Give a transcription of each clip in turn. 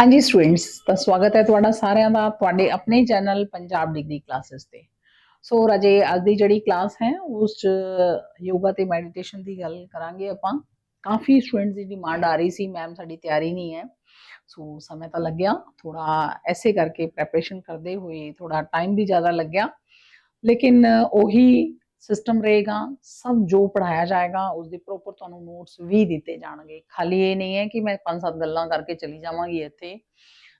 ਹਾਂਜੀ ਸਟੂਡੈਂਟਸ ਤਾਂ ਸਵਾਗਤ ਹੈ ਤੁਹਾਡਾ ਸਾਰਿਆਂ ਦਾ ਤੁਹਾਡੇ ਆਪਣੇ ਚੈਨਲ ਪੰਜਾਬ ਡਿਗਰੀ ਕਲਾਸਿਸ ਤੇ ਸੋ ਰਾਜੇ ਅੱਜ ਦੀ ਜਿਹੜੀ ਕਲਾਸ ਹੈ ਉਸ ਚ ਯੋਗਾ ਤੇ ਮੈਡੀਟੇਸ਼ਨ ਦੀ ਗੱਲ ਕਰਾਂਗੇ ਆਪਾਂ ਕਾਫੀ ਸਟੂਡੈਂਟਸ ਦੀ ਡਿਮਾਂਡ ਆ ਰਹੀ ਸੀ ਮੈਮ ਸਾਡੀ ਤਿਆਰੀ ਨਹੀਂ ਹੈ ਸੋ ਸਮੇਂ ਤਾਂ ਲੱਗਿਆ ਥੋੜਾ ਐਸੇ ਕਰਕੇ ਪ੍ਰੈਪਰੇਸ਼ਨ ਕਰਦੇ ਹੋਏ ਥੋੜਾ ਟਾਈਮ ਵੀ ਜ਼ਿਆਦਾ ਲੱਗਿਆ ਲੇਕਿਨ ਉਹੀ ਸਿਸਟਮ ਰਹੇਗਾ, ਸਭ ਜੋ ਪੜਾਇਆ ਜਾਏਗਾ ਉਸ ਦੇ ਪ੍ਰੋਪਰ ਤੁਹਾਨੂੰ ਨੋਟਸ ਵੀ ਦਿੱਤੇ ਜਾਣਗੇ। ਖਾਲੀ ਇਹ ਨਹੀਂ ਹੈ ਕਿ ਮੈਂ ਪੰਜ ਸੱਤ ਗੱਲਾਂ ਕਰਕੇ ਚਲੀ ਜਾਵਾਂਗੀ ਇੱਥੇ।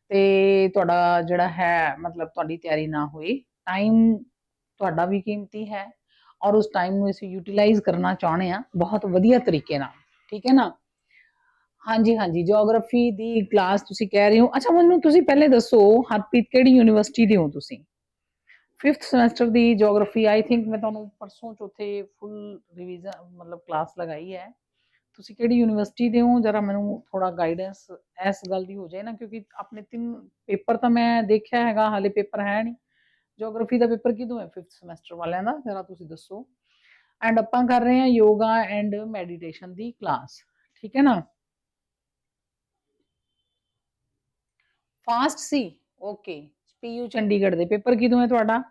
ਤੇ ਤੁਹਾਡਾ ਜਿਹੜਾ ਹੈ, ਮਤਲਬ ਤੁਹਾਡੀ ਤਿਆਰੀ ਨਾ ਹੋਏ। ਟਾਈਮ ਤੁਹਾਡਾ ਵੀ ਕੀਮਤੀ ਹੈ ਔਰ ਉਸ ਟਾਈਮ ਨੂੰ ਅਸੀਂ ਯੂਟਿਲਾਈਜ਼ ਕਰਨਾ ਚਾਹੁੰਦੇ ਆ ਬਹੁਤ ਵਧੀਆ ਤਰੀਕੇ ਨਾਲ। ਠੀਕ ਹੈ ਨਾ? ਹਾਂਜੀ ਹਾਂਜੀ। ਜੀਓਗ੍ਰਾਫੀ ਦੀ ਕਲਾਸ ਤੁਸੀਂ ਕਹਿ ਰਹੇ ਹੋ। ਅੱਛਾ, ਮੈਨੂੰ ਤੁਸੀਂ ਪਹਿਲੇ ਦੱਸੋ, ਹਰਪ੍ਰੀਤ ਕਿਹੜੀ ਯੂਨੀਵਰਸਿਟੀ ਦੇ ਹੋ ਤੁਸੀਂ? ਫਿਫਥ ਸਮੈਸਟਰ ਦੀ ਜੀਓਗ੍ਰਾਫੀ ਆਈ ਥਿੰਕ ਮੈਂ ਤੁਹਾਨੂੰ ਪਰਸੋਂ ਚੌਥੇ ਫੁੱਲ ਰਿਵੀਜ਼ਨ ਮਤਲਬ ਕਲਾਸ ਲਗਾਈ ਹੈ। ਤੁਸੀਂ ਕਿਹੜੀ ਯੂਨੀਵਰਸਿਟੀ ਦੇ ਹੋ? ਜਰਾ ਮੈਨੂੰ ਥੋੜਾ ਗਾਈਡੈਂਸ ਇਸ ਗੱਲ ਦੀ ਹੋ ਜਾਏ ਨਾ, ਕਿਉਂਕਿ ਆਪਣੇ ਤਿੰਨ ਪੇਪਰ ਤਾਂ ਮੈਂ ਦੇਖਿਆ ਹੈਗਾ, ਹਾਲੇ ਪੇਪਰ ਹੈ ਨਹੀਂ। ਜੀਓਗ੍ਰਾਫੀ ਦਾ ਪੇਪਰ ਕਿਦੋਂ ਹੈ? 5th ਸਮੈਸਟਰ ਵਾਲਿਆਂ ਦਾ, ਜਰਾ ਤੁਸੀਂ ਦੱਸੋ। ਐਂਡ ਆਪਾਂ ਕਰ ਰਹੇ ਹਾਂ ਯੋਗਾ ਐਂਡ ਮੈਡੀਟੇਸ਼ਨ ਦੀ ਕਲਾਸ ਠੀਕ ਹੈ ਨਾ? ਫਾਸਟ ਸੀ ਓਕੇ ਪੀਯੂ ਚੰਡੀਗੜ੍ਹ ਦੇ ਪੇਪਰ ਕਿਦੋਂ ਹੈ ਤੁਹਾਡਾ?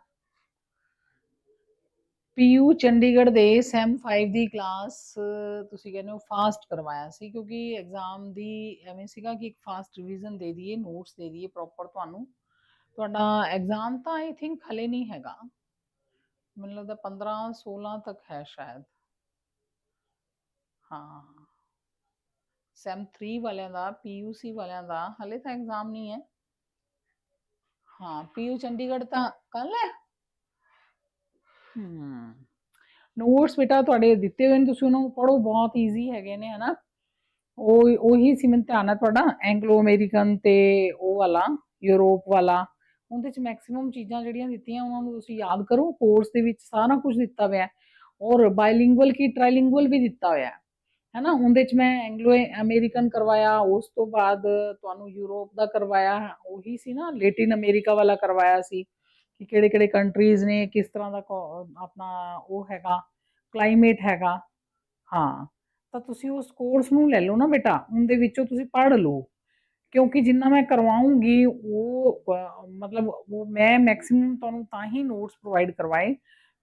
ਪੀਯੂ ਚੰਡੀਗੜ੍ਹ ਦੇ ਸੈਮ 5 ਦੀ ਕਲਾਸ ਤੁਸੀਂ ਕਹਿੰਦੇ ਹੋ ਫਾਸਟ ਕਰਵਾਇਆ ਸੀ ਕਿਉਂਕਿ ਐਗਜ਼ਾਮ ਦੀ ਐਵੇਂ ਸੀਗਾ ਕਿ ਇੱਕ ਫਾਸਟ ਰਿਵੀਜ਼ਨ ਦੇ ਦਈਏ ਨੋਟਸ ਦੇ ਦਈਏ ਪ੍ਰੋਪਰ ਤੁਹਾਨੂੰ। ਤੁਹਾਡਾ ਐਗਜ਼ਾਮ ਤਾਂ ਆਈ ਥਿੰਕ ਹਲੇ ਨਹੀਂ ਹੈਗਾ। ਮੈਨੂੰ ਲੱਗਦਾ 15 16 ਤੱਕ ਹੈ ਸ਼ਾਇਦ। ਹਾਂ। ਸੈਮ 3 ਵਾਲਿਆਂ ਦਾ, ਪੀਯੂਸੀ ਵਾਲਿਆਂ ਦਾ, ਹਲੇ ਤਾਂ ਐਗਜ਼ਾਮ ਨਹੀਂ ਹੈ। ਹਾਂ, ਪੀਯੂ ਚੰਡੀਗੜ੍ਹ ਤਾਂ ਕੱਲ ਹੈ? ਹਮ। ਨੋਟਸ ਬੇਟਾ ਤੁਹਾਡੇ ਦਿੱਤੇ ਹੋਏ ਨੇ, ਤੁਸੀਂ ਉਹਨਾਂ ਨੂੰ ਪੜ੍ਹੋ, ਬਹੁਤ ਈਜ਼ੀ ਹੈਗੇ ਨੇ, ਹਨਾ। ਉਹ, ਉਹੀ ਸੀ ਮੈਨੂੰ ਧਿਆਨ ਹੈ ਤੁਹਾਡਾ ਐਂਗਲੋ ਅਮਰੀਕਨ ਤੇ ਉਹ ਵਾਲਾ ਯੂਰਪ ਵਾਲਾ। ਉਹਦੇ ਚ ਮੈਕਸਿਮਮ ਚੀਜ਼ਾਂ ਜਿਹੜੀਆਂ ਦਿੱਤੀਆਂ, ਉਹਨਾਂ ਨੂੰ ਤੁਸੀਂ ਯਾਦ ਕਰੋ ਕੋਰਸ ਦੇ ਵਿੱਚ ਸਾਰਾ ਕੁਝ ਦਿੱਤਾ ਹੋਇਆ ਹੈ। ਔਰ ਬਾਇਲਿੰਗੁਅਲ ਕੀ ਟ੍ਰਾਈਲਿੰਗੁਅਲ ਵੀ ਦਿੱਤਾ ਹੋਇਆ ਹੈ, ਹੈਨਾ। ਉਹਦੇ ਚ ਮੈਂ ਐਂਗਲੋ ਅਮਰੀਕਨ ਕਰਵਾਇਆ, ਉਸ ਤੋਂ ਬਾਅਦ ਤੁਹਾਨੂੰ ਯੂਰਪ ਦਾ ਕਰਵਾਇਆ, ਉਹੀ ਸੀ ਨਾ ਲੈਟਿਨ ਅਮਰੀਕਾ ਵਾਲਾ ਕਰਵਾਇਆ ਸੀ। ਕਿ ਕਿਹੜੇ ਕਿਹੜੇ ਕੰਟਰੀਜ਼ ਨੇ, ਕਿਸ ਤਰ੍ਹਾਂ ਦਾ ਕੋ- ਆਪਣਾ ਉਹ ਹੈਗਾ ਕਲਾਈਮੇਟ ਹੈਗਾ। ਹਾਂ, ਤਾਂ ਤੁਸੀਂ ਉਸ ਕੋਰਸ ਨੂੰ ਲੈ ਲਓ ਨਾ ਬੇਟਾ, ਉਹਦੇ ਵਿੱਚੋਂ ਤੁਸੀਂ ਪੜ੍ਹ ਲਓ। ਕਿਉਂਕਿ ਜਿੰਨਾ ਮੈਂ ਕਰਵਾਉਂਗੀ, ਉਹ ਮਤਲਬ ਉਹ ਮੈਂ ਮੈਕਸਿਮਮ ਤੁਹਾਨੂੰ ਤਾਂ ਹੀ ਨੋਟਸ ਪ੍ਰੋਵਾਈਡ ਕਰਵਾਏ,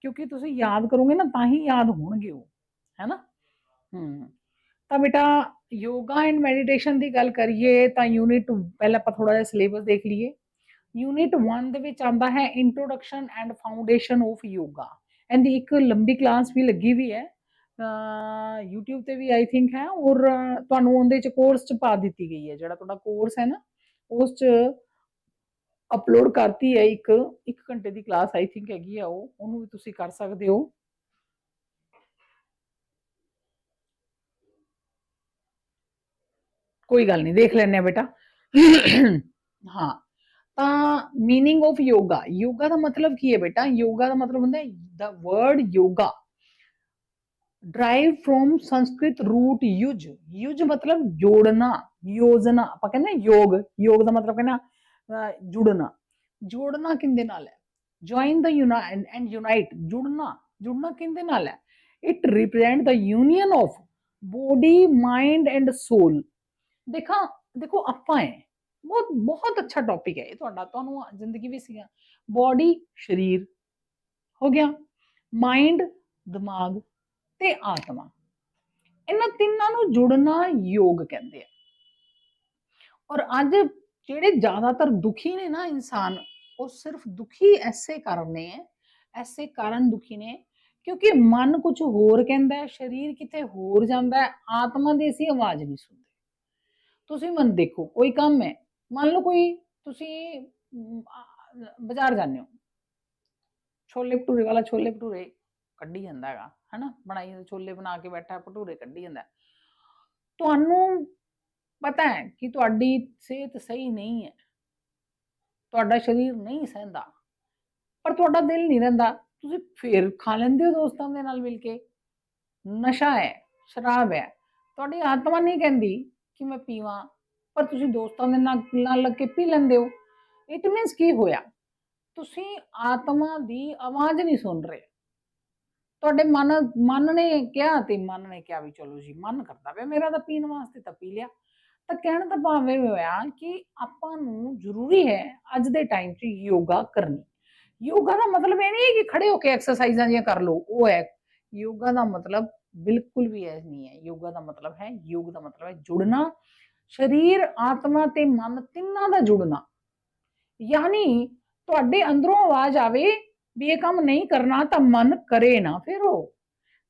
ਕਿਉਂਕਿ ਤੁਸੀਂ ਯਾਦ ਕਰੋਗੇ ਨਾ, ਤਾਂ ਹੀ ਯਾਦ ਹੋਣਗੇ ਉਹ ਹੈਨਾ ਹੂੰ, ਤਾਂ ਬੇਟਾ ਯੋਗਾ ਐਂਡ ਮੈਡੀਟੇਸ਼ਨ ਦੀ ਗੱਲ ਕਰੀਏ, ਤਾਂ ਯੂਨਿਟ ਪਹਿਲਾਂ ਆਪਾਂ ਥੋੜਾ ਜਿਹਾ ਸਿਲੇਬਸ ਦੇਖ ਲਈਏ। ਯੂਨਿਟ 1 ਦੇ ਵਿੱਚ ਆਂਦਾ ਹੈ introduction and foundation of yoga ਇਹਦੀ ਇੱਕ ਲੰਬੀ ਕਲਾਸ ਵੀ ਲੱਗੀ ਵੀ ਹੈ। YouTube ਤੇ ਵੀ ਆਈ ਥਿੰਕ ਹੈ ਔਰ ਤੁਹਾਨੂੰ ਉਹਦੇ ਚ ਕੋਰਸ ਚ ਪਾ ਦਿੱਤੀ ਗਈ ਹੈ। ਜਿਹੜਾ ਤੁਹਾਡਾ ਕੋਰਸ ਹੈ ਨਾ, ਉਸ ਚ ਅਪਲੋਡ ਕਰਤੀ ਹੈ ਇੱਕ 1 ਘੰਟੇ ਦੀ ਕਲਾਸ ਆਈ ਥਿੰਕ ਹੈਗੀ ਆ ਉਹ। ਉਹਨੂੰ ਵੀ ਤੁਸੀਂ ਕਰ ਸਕਦੇ ਹੋ। ਕੋਈ ਗੱਲ ਨਹੀਂ, ਦੇਖ ਲੈਣੇ ਬੇਟਾ। ਹਾਂ। ਤਾਂ मीनिंग ਆਫ ਯੋਗਾ ਯੋਗਾ ਦਾ ਮਤਲਬ ਕੀ ਹੈ ਬੇਟਾ ਯੋਗਾ ਦਾ ਮਤਲਬ ਹੁੰਦਾ ਹੈ the word yoga derive from Sanskrit root yuj yuj ਮਤਲਬ ਜੋੜਨਾ ਯੋਜਨਾ ਆਪਾਂ ਕਹਿੰਦੇ ਹਾਂ ਯੋਗ ਯੋਗ ਦਾ ਮਤਲਬ ਕਹਿੰਦਾ ਅਹ, ਜੁੜਨਾ ਜੋੜਨਾ ਕਿੰਦੇ ਨਾਲ ਹੈ ਜੁਆਇਨ ਦਾ ਐਂਡ ਯੂਨਾਈਟ ਜੁੜਨਾ ਜੁੜਨਾ ਕਿੰਦੇ ਨਾਲ ਹੈ it represent the union of body mind and soul ਦੇਖਾ ਦੇਖੋ ਆਪਾਂ ਹੈ ਬਹੁਤ ਬਹੁਤ ਅੱਛਾ ਟੌਪਿਕ ਹੈ ਇਹ ਤੁਹਾਡਾ, ਤੁਹਾਨੂੰ ਜ਼ਿੰਦਗੀ ਵੀ ਸੀਗਾ ਬੋਡੀ ਸਰੀਰ, ਹੋ ਗਿਆ। ਮਾਈਂਡ ਦਿਮਾਗ ਤੇ ਆਤਮਾ। ਇਹਨਾਂ ਤਿੰਨਾਂ ਨੂੰ ਜੁੜਨਾ ਯੋਗ ਕਹਿੰਦੇ ਆ। ਔਰ ਅੱਜ ਜਿਹੜੇ ਜ਼ਿਆਦਾਤਰ ਦੁਖੀ ਨੇ ਨਾ ਇਨਸਾਨ, ਉਹ ਸਿਰਫ ਦੁਖੀ ਐਸੇ ਕਾਰਨ ਨੇ, ਐਸੇ ਕਾਰਨ ਦੁਖੀ ਨੇ, ਕਿਉਂਕਿ ਮਨ ਕੁਝ ਹੋਰ ਕਹਿੰਦਾ ਹੈ, ਸਰੀਰ ਕਿਤੇ ਹੋਰ ਜਾਂਦਾ ਹੈ, ਆਤਮਾ ਦੀ ਅਸੀਂ ਆਵਾਜ਼ ਨਹੀਂ ਸੁਣਦੇ। ਤੁਸੀਂ ਮਨ ਦੇਖੋ, ਕੋਈ ਕੰਮ ਹੈ ਮੰਨ ਲਓ ਕੋਈ ਤੁਸੀਂ ਅਮ, ਆ- ਬਾਜ਼ਾਰ ਜਾਂਦੇ ਹੋ। ਛੋਲੇ ਭਟੂਰੇ ਵਾਲਾ ਛੋਲੇ ਭਟੂਰੇ ਕੱਢੀ ਜਾਂਦਾ ਹੈਗਾ ਹੈਨਾ? ਬਣਾਈ ਜਾਂਦੇ ਛੋਲੇ ਬਣਾ ਕੇ ਬੈਠਾ ਭਟੂਰੇ ਕੱਢੀ ਜਾਂਦਾ। ਹੈ। ਤੁਹਾਨੂੰ ਪਤਾ ਹੈ ਕਿ ਤੁਹਾਡੀ ਸਿਹਤ ਸਹੀ ਨਹੀਂ ਹੈ। ਤੁਹਾਡਾ ਸਰੀਰ ਨਹੀਂ ਸਹਿੰਦਾ। ਪਰ ਤੁਹਾਡਾ ਦਿਲ ਨਹੀਂ ਰਹਿੰਦਾ। ਤੁਸੀਂ ਫੇਰ ਖਾ ਲੈਂਦੇ ਹੋ ਦੋਸਤਾਂ ਦੇ ਨਾਲ ਮਿਲ ਕੇ। ਨਸ਼ਾ ਹੈ ਸ਼ਰਾਬ ਹੈ। ਤੁਹਾਡੀ ਆਤਮਾ ਨਹੀਂ ਕਹਿੰਦੀ ਕਿ ਮੈਂ ਪੀਵਾਂ। ਪਰ ਤੁਸੀਂ ਦੋਸਤਾਂ ਦੇ ਨਾਲ ਨਾਲ ਲੱਗ ਕੇ ਪੀ ਲੈਂਦੇ ਹੋ। ਇਟ ਮੀਨਸ ਕੀ ਹੋਇਆ? ਤੁਸੀਂ ਆਤਮਾ ਦੀ ਆਵਾਜ਼ ਨਹੀਂ ਸੁਣ ਰਹੇ। ਤੁਹਾਡੇ ਮਨ ਮਨ ਨੇ ਕਿਹਾ ਤੇ ਮਨ ਨੇ ਕਿਹਾ ਵੀ ਚਲੋ ਜੀ, ਮਨ ਕਰਦਾ ਪਿਆ। ਮੇਰਾ ਤਾਂ ਪੀਣ ਵਾਸਤੇ ਤਾਂ ਪੀ ਲਿਆ। ਤਾਂ ਕਹਿਣ ਦਾ ਭਾਵ ਇਹ ਹੋਇਆ ਕਿ ਆਪਾਂ ਨੂੰ ਜ਼ਰੂਰੀ ਹੈ ਅੱਜ ਦੇ ਟਾਈਮ 'ਚ ਯੋਗਾ ਕਰਨੀ। ਯੋਗਾ ਦਾ ਮਤਲਬ ਇਹ ਨਹੀਂ ਹੈ ਕਿ ਖੜੇ ਹੋ ਕੇ ਐਕਸਰਸਾਈਜ਼ਾਂ ਜਿਹੀਆਂ ਕਰ ਲਓ। ਉਹ ਹੈ, ਯੋਗਾ ਦਾ ਮਤਲਬ ਬਿਲਕੁਲ ਵੀ ਇਹ ਨਹੀਂ ਹੈ। ਯੋਗਾ ਦਾ ਮਤਲਬ ਹੈ, ਯੋਗ ਦਾ ਮਤਲਬ ਹੈ ਜੁੜਨਾ। ਸਰੀਰ, ਆਤਮਾ ਤੇ ਮਨ ਤਿੰਨਾਂ ਦਾ ਜੁੜਨਾ। ਯਾਨੀ ਤੁਹਾਡੇ ਅੰਦਰੋਂ ਆਵਾਜ਼ ਆਵੇ ਵੀ ਇਹ ਕੰਮ ਨਹੀਂ ਕਰਨਾ ਤਾਂ ਮਨ ਕਰੇ ਨਾ ਫਿਰ। ਉਹ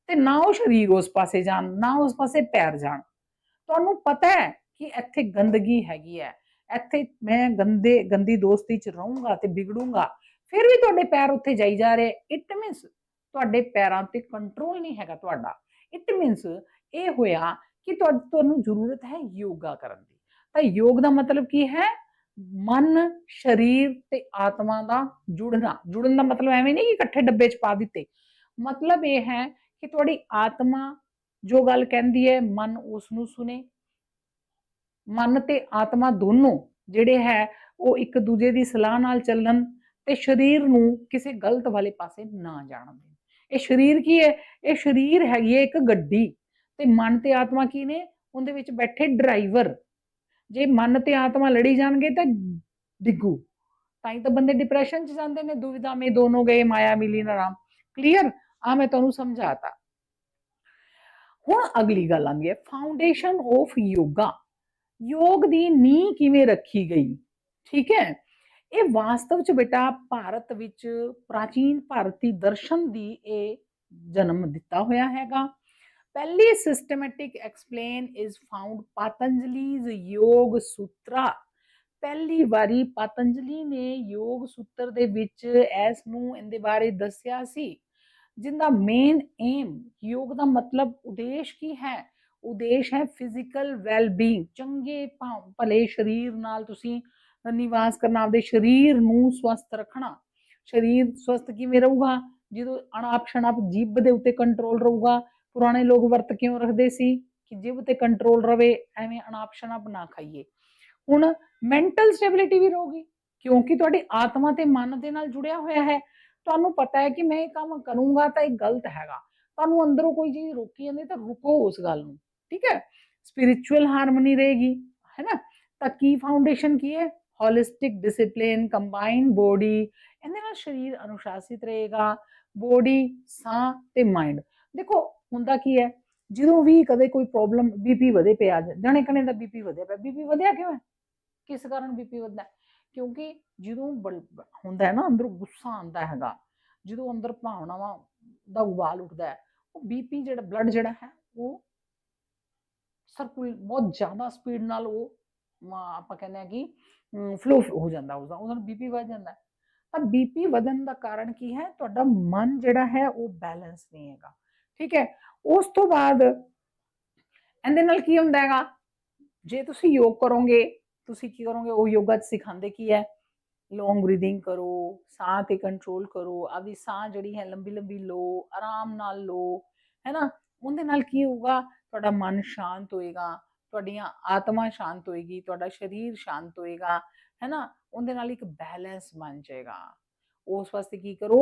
ਤੇ ਨਾ ਉਹ ਸਰੀਰ ਉਸ ਪਾਸੇ ਜਾਣ, ਨਾ ਉਸ ਪਾਸੇ ਪੈਰ ਜਾਣ। ਤੁਹਾਨੂੰ ਪਤਾ ਹੈ ਕਿ ਇੱਥੇ ਗੰਦਗੀ ਹੈਗੀ ਹੈ। ਇੱਥੇ ਮੈਂ ਗੰਦੇ, ਗੰਦੀ ਦੋਸਤੀ ਚ ਰਹੂੰਗਾ ਤੇ ਵਿਗੜੂੰਗਾ, ਫਿਰ ਵੀ ਤੁਹਾਡੇ ਪੈਰ ਉੱਥੇ ਜਾਈ ਜਾ ਰਹੇ। ਇਟ ਮੀਨਸ ਤੁਹਾਡੇ ਪੈਰਾਂ ਤੇ ਕੰਟਰੋਲ ਨਹੀਂ ਹੈਗਾ ਤੁਹਾਡਾ। ਇਟ ਮੀਨਸ ਇਹ ਹੋਇਆ ਕਿ ਤੁਹਾ- ਤੁਹਾਨੂੰ ਜ਼ਰੂਰਤ ਹੈ ਯੋਗਾ ਕਰਨ ਦੀ। ਤਾਂ ਯੋਗ ਦਾ ਮਤਲਬ ਕੀ ਹੈ? ਮਨ, ਸਰੀਰ ਤੇ ਆਤਮਾ ਦਾ ਜੁੜਨਾ। ਜੁੜਨ ਦਾ ਮਤਲਬ ਐਵੇਂ ਨਹੀਂ ਕਿ ਇਕੱਠੇ ਡੱਬੇ 'ਚ ਪਾ ਦਿੱਤੇ। ਮਤਲਬ ਇਹ ਹੈ ਕਿ ਤੁਹਾਡੀ ਆਤਮਾ ਜੋ ਗੱਲ ਕਹਿੰਦੀ ਹੈ, ਮਨ ਉਸ ਨੂੰ ਸੁਨੇ। ਮਨ ਤੇ ਆਤਮਾ ਦੋਨੋਂ ਜਿਹੜੇ ਹੈ, ਉਹ ਇੱਕ ਦੂਜੇ ਦੀ ਸਲਾਹ ਨਾਲ ਚੱਲਣ ਤੇ ਸਰੀਰ ਨੂੰ ਕਿਸੇ ਗਲਤ ਵਾਲੇ ਪਾਸੇ ਨਾ ਜਾਣ ਦੇਣ। ਇਹ ਸਰੀਰ ਕੀ ਹੈ? ਇਹ ਸਰੀਰ ਹੈਗੀ ਹੈ ਇੱਕ ਗੱਡੀ। ਤੇ ਮਨ ਤੇ ਆਤਮਾ ਕੀ ਨੇ? ਉਹਦੇ ਵਿੱਚ ਬੈਠੇ ਡਰਾਈਵਰ। ਜੇ ਮਨ ਤੇ ਆਤਮਾ ਲੜੀ ਜਾਣਗੇ ਤਾਂ ਡਿੱਗੂ। ਤਾਂ ਹੀ ਤਾਂ ਬੰਦੇ ਡਿਪਰੈਸ਼ਨ ਚ ਜਾਂਦੇ ਨੇ। ਦੁਵਿਧਾ ਮੇ ਦੋਨੋਂ ਗਏ, ਮਾਇਆ ਮਿਲੀ ਨਾ ਰਾਮ ਕਲੀਅਰ ਆ ਮੈਂ ਤੁਹਾਨੂੰ ਸਮਝਾਤਾ। ਹੁਣ ਅਗਲੀ ਗੱਲ ਆਉਂਦੀ ਹੈ। ਫਾਊਂਡੇਸ਼ਨ ਆਫ ਯੋਗਾ ਯੋਗ ਦੀ ਨੀਂਹ ਕਿਵੇਂ ਰੱਖੀ ਗਈ? ਠੀਕ ਹੈ? ਇਹ ਵਾਸਤਵ ਚ ਬੇਟਾ ਭਾਰਤ ਵਿੱਚ ਪ੍ਰਾਚੀਨ ਭਾਰਤੀ ਦਰਸ਼ਨ ਦੀ ਇਹ ਜਨਮ ਦਿੱਤਾ ਹੋਇਆ ਹੈਗਾ। ਪਹਿਲੀ systematic explain is found Patanjali's yoga sutra ਪਹਿਲੀ ਵਾਰੀ ਪਤੰਜਲੀ ਨੇ ਯੋਗ ਸੂਤਰ ਦੇ ਵਿੱਚ ਇਸ ਨੂੰ ਇਹਦੇ ਬਾਰੇ ਦੱਸਿਆ ਸੀ, ਜਿੰਦਾ ਮੇਨ ਏਮ ਯੋਗ ਦਾ ਮਤਲਬ ਉਦੇਸ਼ ਕੀ ਹੈ? ਉਦੇਸ਼ ਹੈ ਫਿਜ਼ੀਕਲ ਵੈਲ-ਬੀਇੰਗ ਚੰਗੇ ਭਾ- ਭਲੇ ਸਰੀਰ ਨਾਲ ਤੁਸੀਂ ਨਿਵਾਸ ਕਰਨਾ, ਆਪਦੇ ਸਰੀਰ ਨੂੰ ਸਵਸਥ ਰੱਖਣਾ। ਸਰੀਰ ਸਵਸਥ ਕਿਵੇਂ ਰਹੂਗਾ? ਜਦੋਂ ਅਣਾਪ ਸ਼ਣਾਪ ਜੀਭ ਦੇ ਉੱਤੇ ਕੰਟਰੋਲ ਰਹੂਗਾ ਪੁਰਾਣੇ ਲੋਕ ਵਰਤ ਕਿਉਂ ਰੱਖਦੇ ਸੀ ਕਿ ਜੀਭ ਤੇ ਕੰਟਰੋਲ ਰਵੇ ਐਵੇਂ ਅਣਾਪ ਸ਼ਣਾਪ ਨਾ ਖਾਈਏ ਹੁਣ ਮੈਂਟਲ ਸਟੇਬਿਲਿਟੀ ਵੀ ਰਹੂਗੀ ਕਿਉਂਕਿ ਤੁਹਾਡੀ ਆਤਮਾ ਤੇ ਮਨ ਦੇ ਨਾਲ ਜੁੜਿਆ ਹੋਇਆ ਹੈ ਤੁਹਾਨੂੰ ਪਤਾ ਹੈ ਕਿ ਮੈਂ ਇਹ ਕੰਮ ਕਰੂੰਗਾ ਤਾਂ ਇਹ ਗਲਤ ਹੈਗਾ ਤੁਹਾਨੂੰ ਅੰਦਰੋਂ ਕੋਈ ਚੀਜ਼ ਰੋਕੀ ਜਾਂਦੀ ਤਾਂ ਰੁਕੋ ਉਸ ਗੱਲ ਨੂੰ ਠੀਕ ਹੈ ਸਪਿਰਿਚੁਅਲ ਹਾਰਮਨੀ ਰਹੇਗੀ ਹੈ ਨਾ ਤਾਂ ਕੀ ਫਾਊਂਡੇਸ਼ਨ ਕੀ ਹੈ ਹੋਲਿਸਟਿਕ ਡਿਸਪਲਿਨ ਕੰਬਾਈਨ ਬੋਡੀ ਇਹਦੇ ਨਾਲ ਸਰੀਰ ਅਨੁਸ਼ਾਸਿਤ ਰਹੇਗਾ ਬੋਡੀ ਸਾਹ ਤੇ ਮਾਈਂਡ ਦੇਖੋ ਹੁੰਦਾ ਕੀ ਹੈ? ਜਦੋਂ ਵੀ ਕਦੇ ਕੋਈ ਪ੍ਰੋਬਲਮ ਬੀਪੀ ਵਧੇ ਪਿਆ ਜਾਣੇ ਕਨੇ ਦਾ ਬੀਪੀ ਵਧਿਆ ਪਿਆ ਬੀਪੀ ਵਧਿਆ ਕਿਉਂ ਹੈ? ਕਿਸ ਕਾਰਨ ਬੀਪੀ ਵਧਦਾ ਕਿਉਂਕਿ ਜਦੋਂ ਹੁੰਦਾ ਹੈ ਨਾ, ਅੰਦਰੋਂ ਗੁੱਸਾ ਆਉਂਦਾ ਹੈਗਾ, ਜਦੋਂ ਅੰਦਰ ਭਾਵਨਾਵਾਂ ਦਾ ਉਬਾਲ ਉੱਠਦਾ ਹੈ, ਉਹ ਬੀਪੀ ਜਿਹੜਾ ਬਲੱਡ ਜਿਹੜਾ ਹੈ, ਉਹ ਸਰਕੂਲ ਬਹੁਤ ਜ਼ਿਆਦਾ ਸਪੀਡ ਨਾਲ ਉਹ ਆਪਾਂ ਕਹਿੰਦੇ ਆ ਕਿ ਫਲੋ ਹੋ ਜਾਂਦਾ ਉਸਦਾ, ਉਹਦਾ ਬੀਪੀ ਵੱਧ ਜਾਂਦਾ ਹੈ। ਤਾਂ ਬੀਪੀ ਵਧਣ ਦਾ ਕਾਰਨ ਕੀ ਹੈ? ਤੁਹਾਡਾ ਮਨ ਜਿਹੜਾ ਹੈ, ਉਹ ਬੈਲੈਂਸ ਨਹੀਂ ਹੈਗਾ। ਠੀਕ ਹੈ ਉਸ ਤੋਂ ਬਾਅਦ ਇਹਦੇ ਨਾਲ ਕੀ ਹੁੰਦਾ ਹੈਗਾ ਜੇ ਤੁਸੀਂ ਯੋਗ ਕਰੋਗੇ ਤੁਸੀਂ ਕੀ ਕਰੋਗੇ ਉਹ ਯੋਗਾ ਚ ਸਿਖਾਉਂਦੇ ਕੀ ਹੈ ਲੌਂਗ ਬਰੀਥਿੰਗ ਕਰੋ ਸਾਹ ਤੇ ਕੰਟਰੋਲ ਕਰੋ ਆਪਦੀ ਸਾਹ ਜਿਹੜੀ ਹੈ ਲੰਬੀ ਲੰਬੀ ਲਓ ਆਰਾਮ ਨਾਲ ਲਓ ਹੈ ਨਾ ਉਹਦੇ ਨਾਲ ਕੀ ਹੋਊਗਾ ਤੁਹਾਡਾ ਮਨ ਸ਼ਾਂਤ ਹੋਏਗਾ ਤੁਹਾਡੀਆਂ ਆਤਮਾ ਸ਼ਾਂਤ ਹੋਏਗੀ ਤੁਹਾਡਾ ਸਰੀਰ ਸ਼ਾਂਤ ਹੋਏਗਾ ਹੈ ਨਾ ਉਹਦੇ ਨਾਲ ਇੱਕ ਬੈਲੈਂਸ ਬਣ ਜਾਏਗਾ ਉਸ ਵਾਸਤੇ ਕੀ ਕਰੋ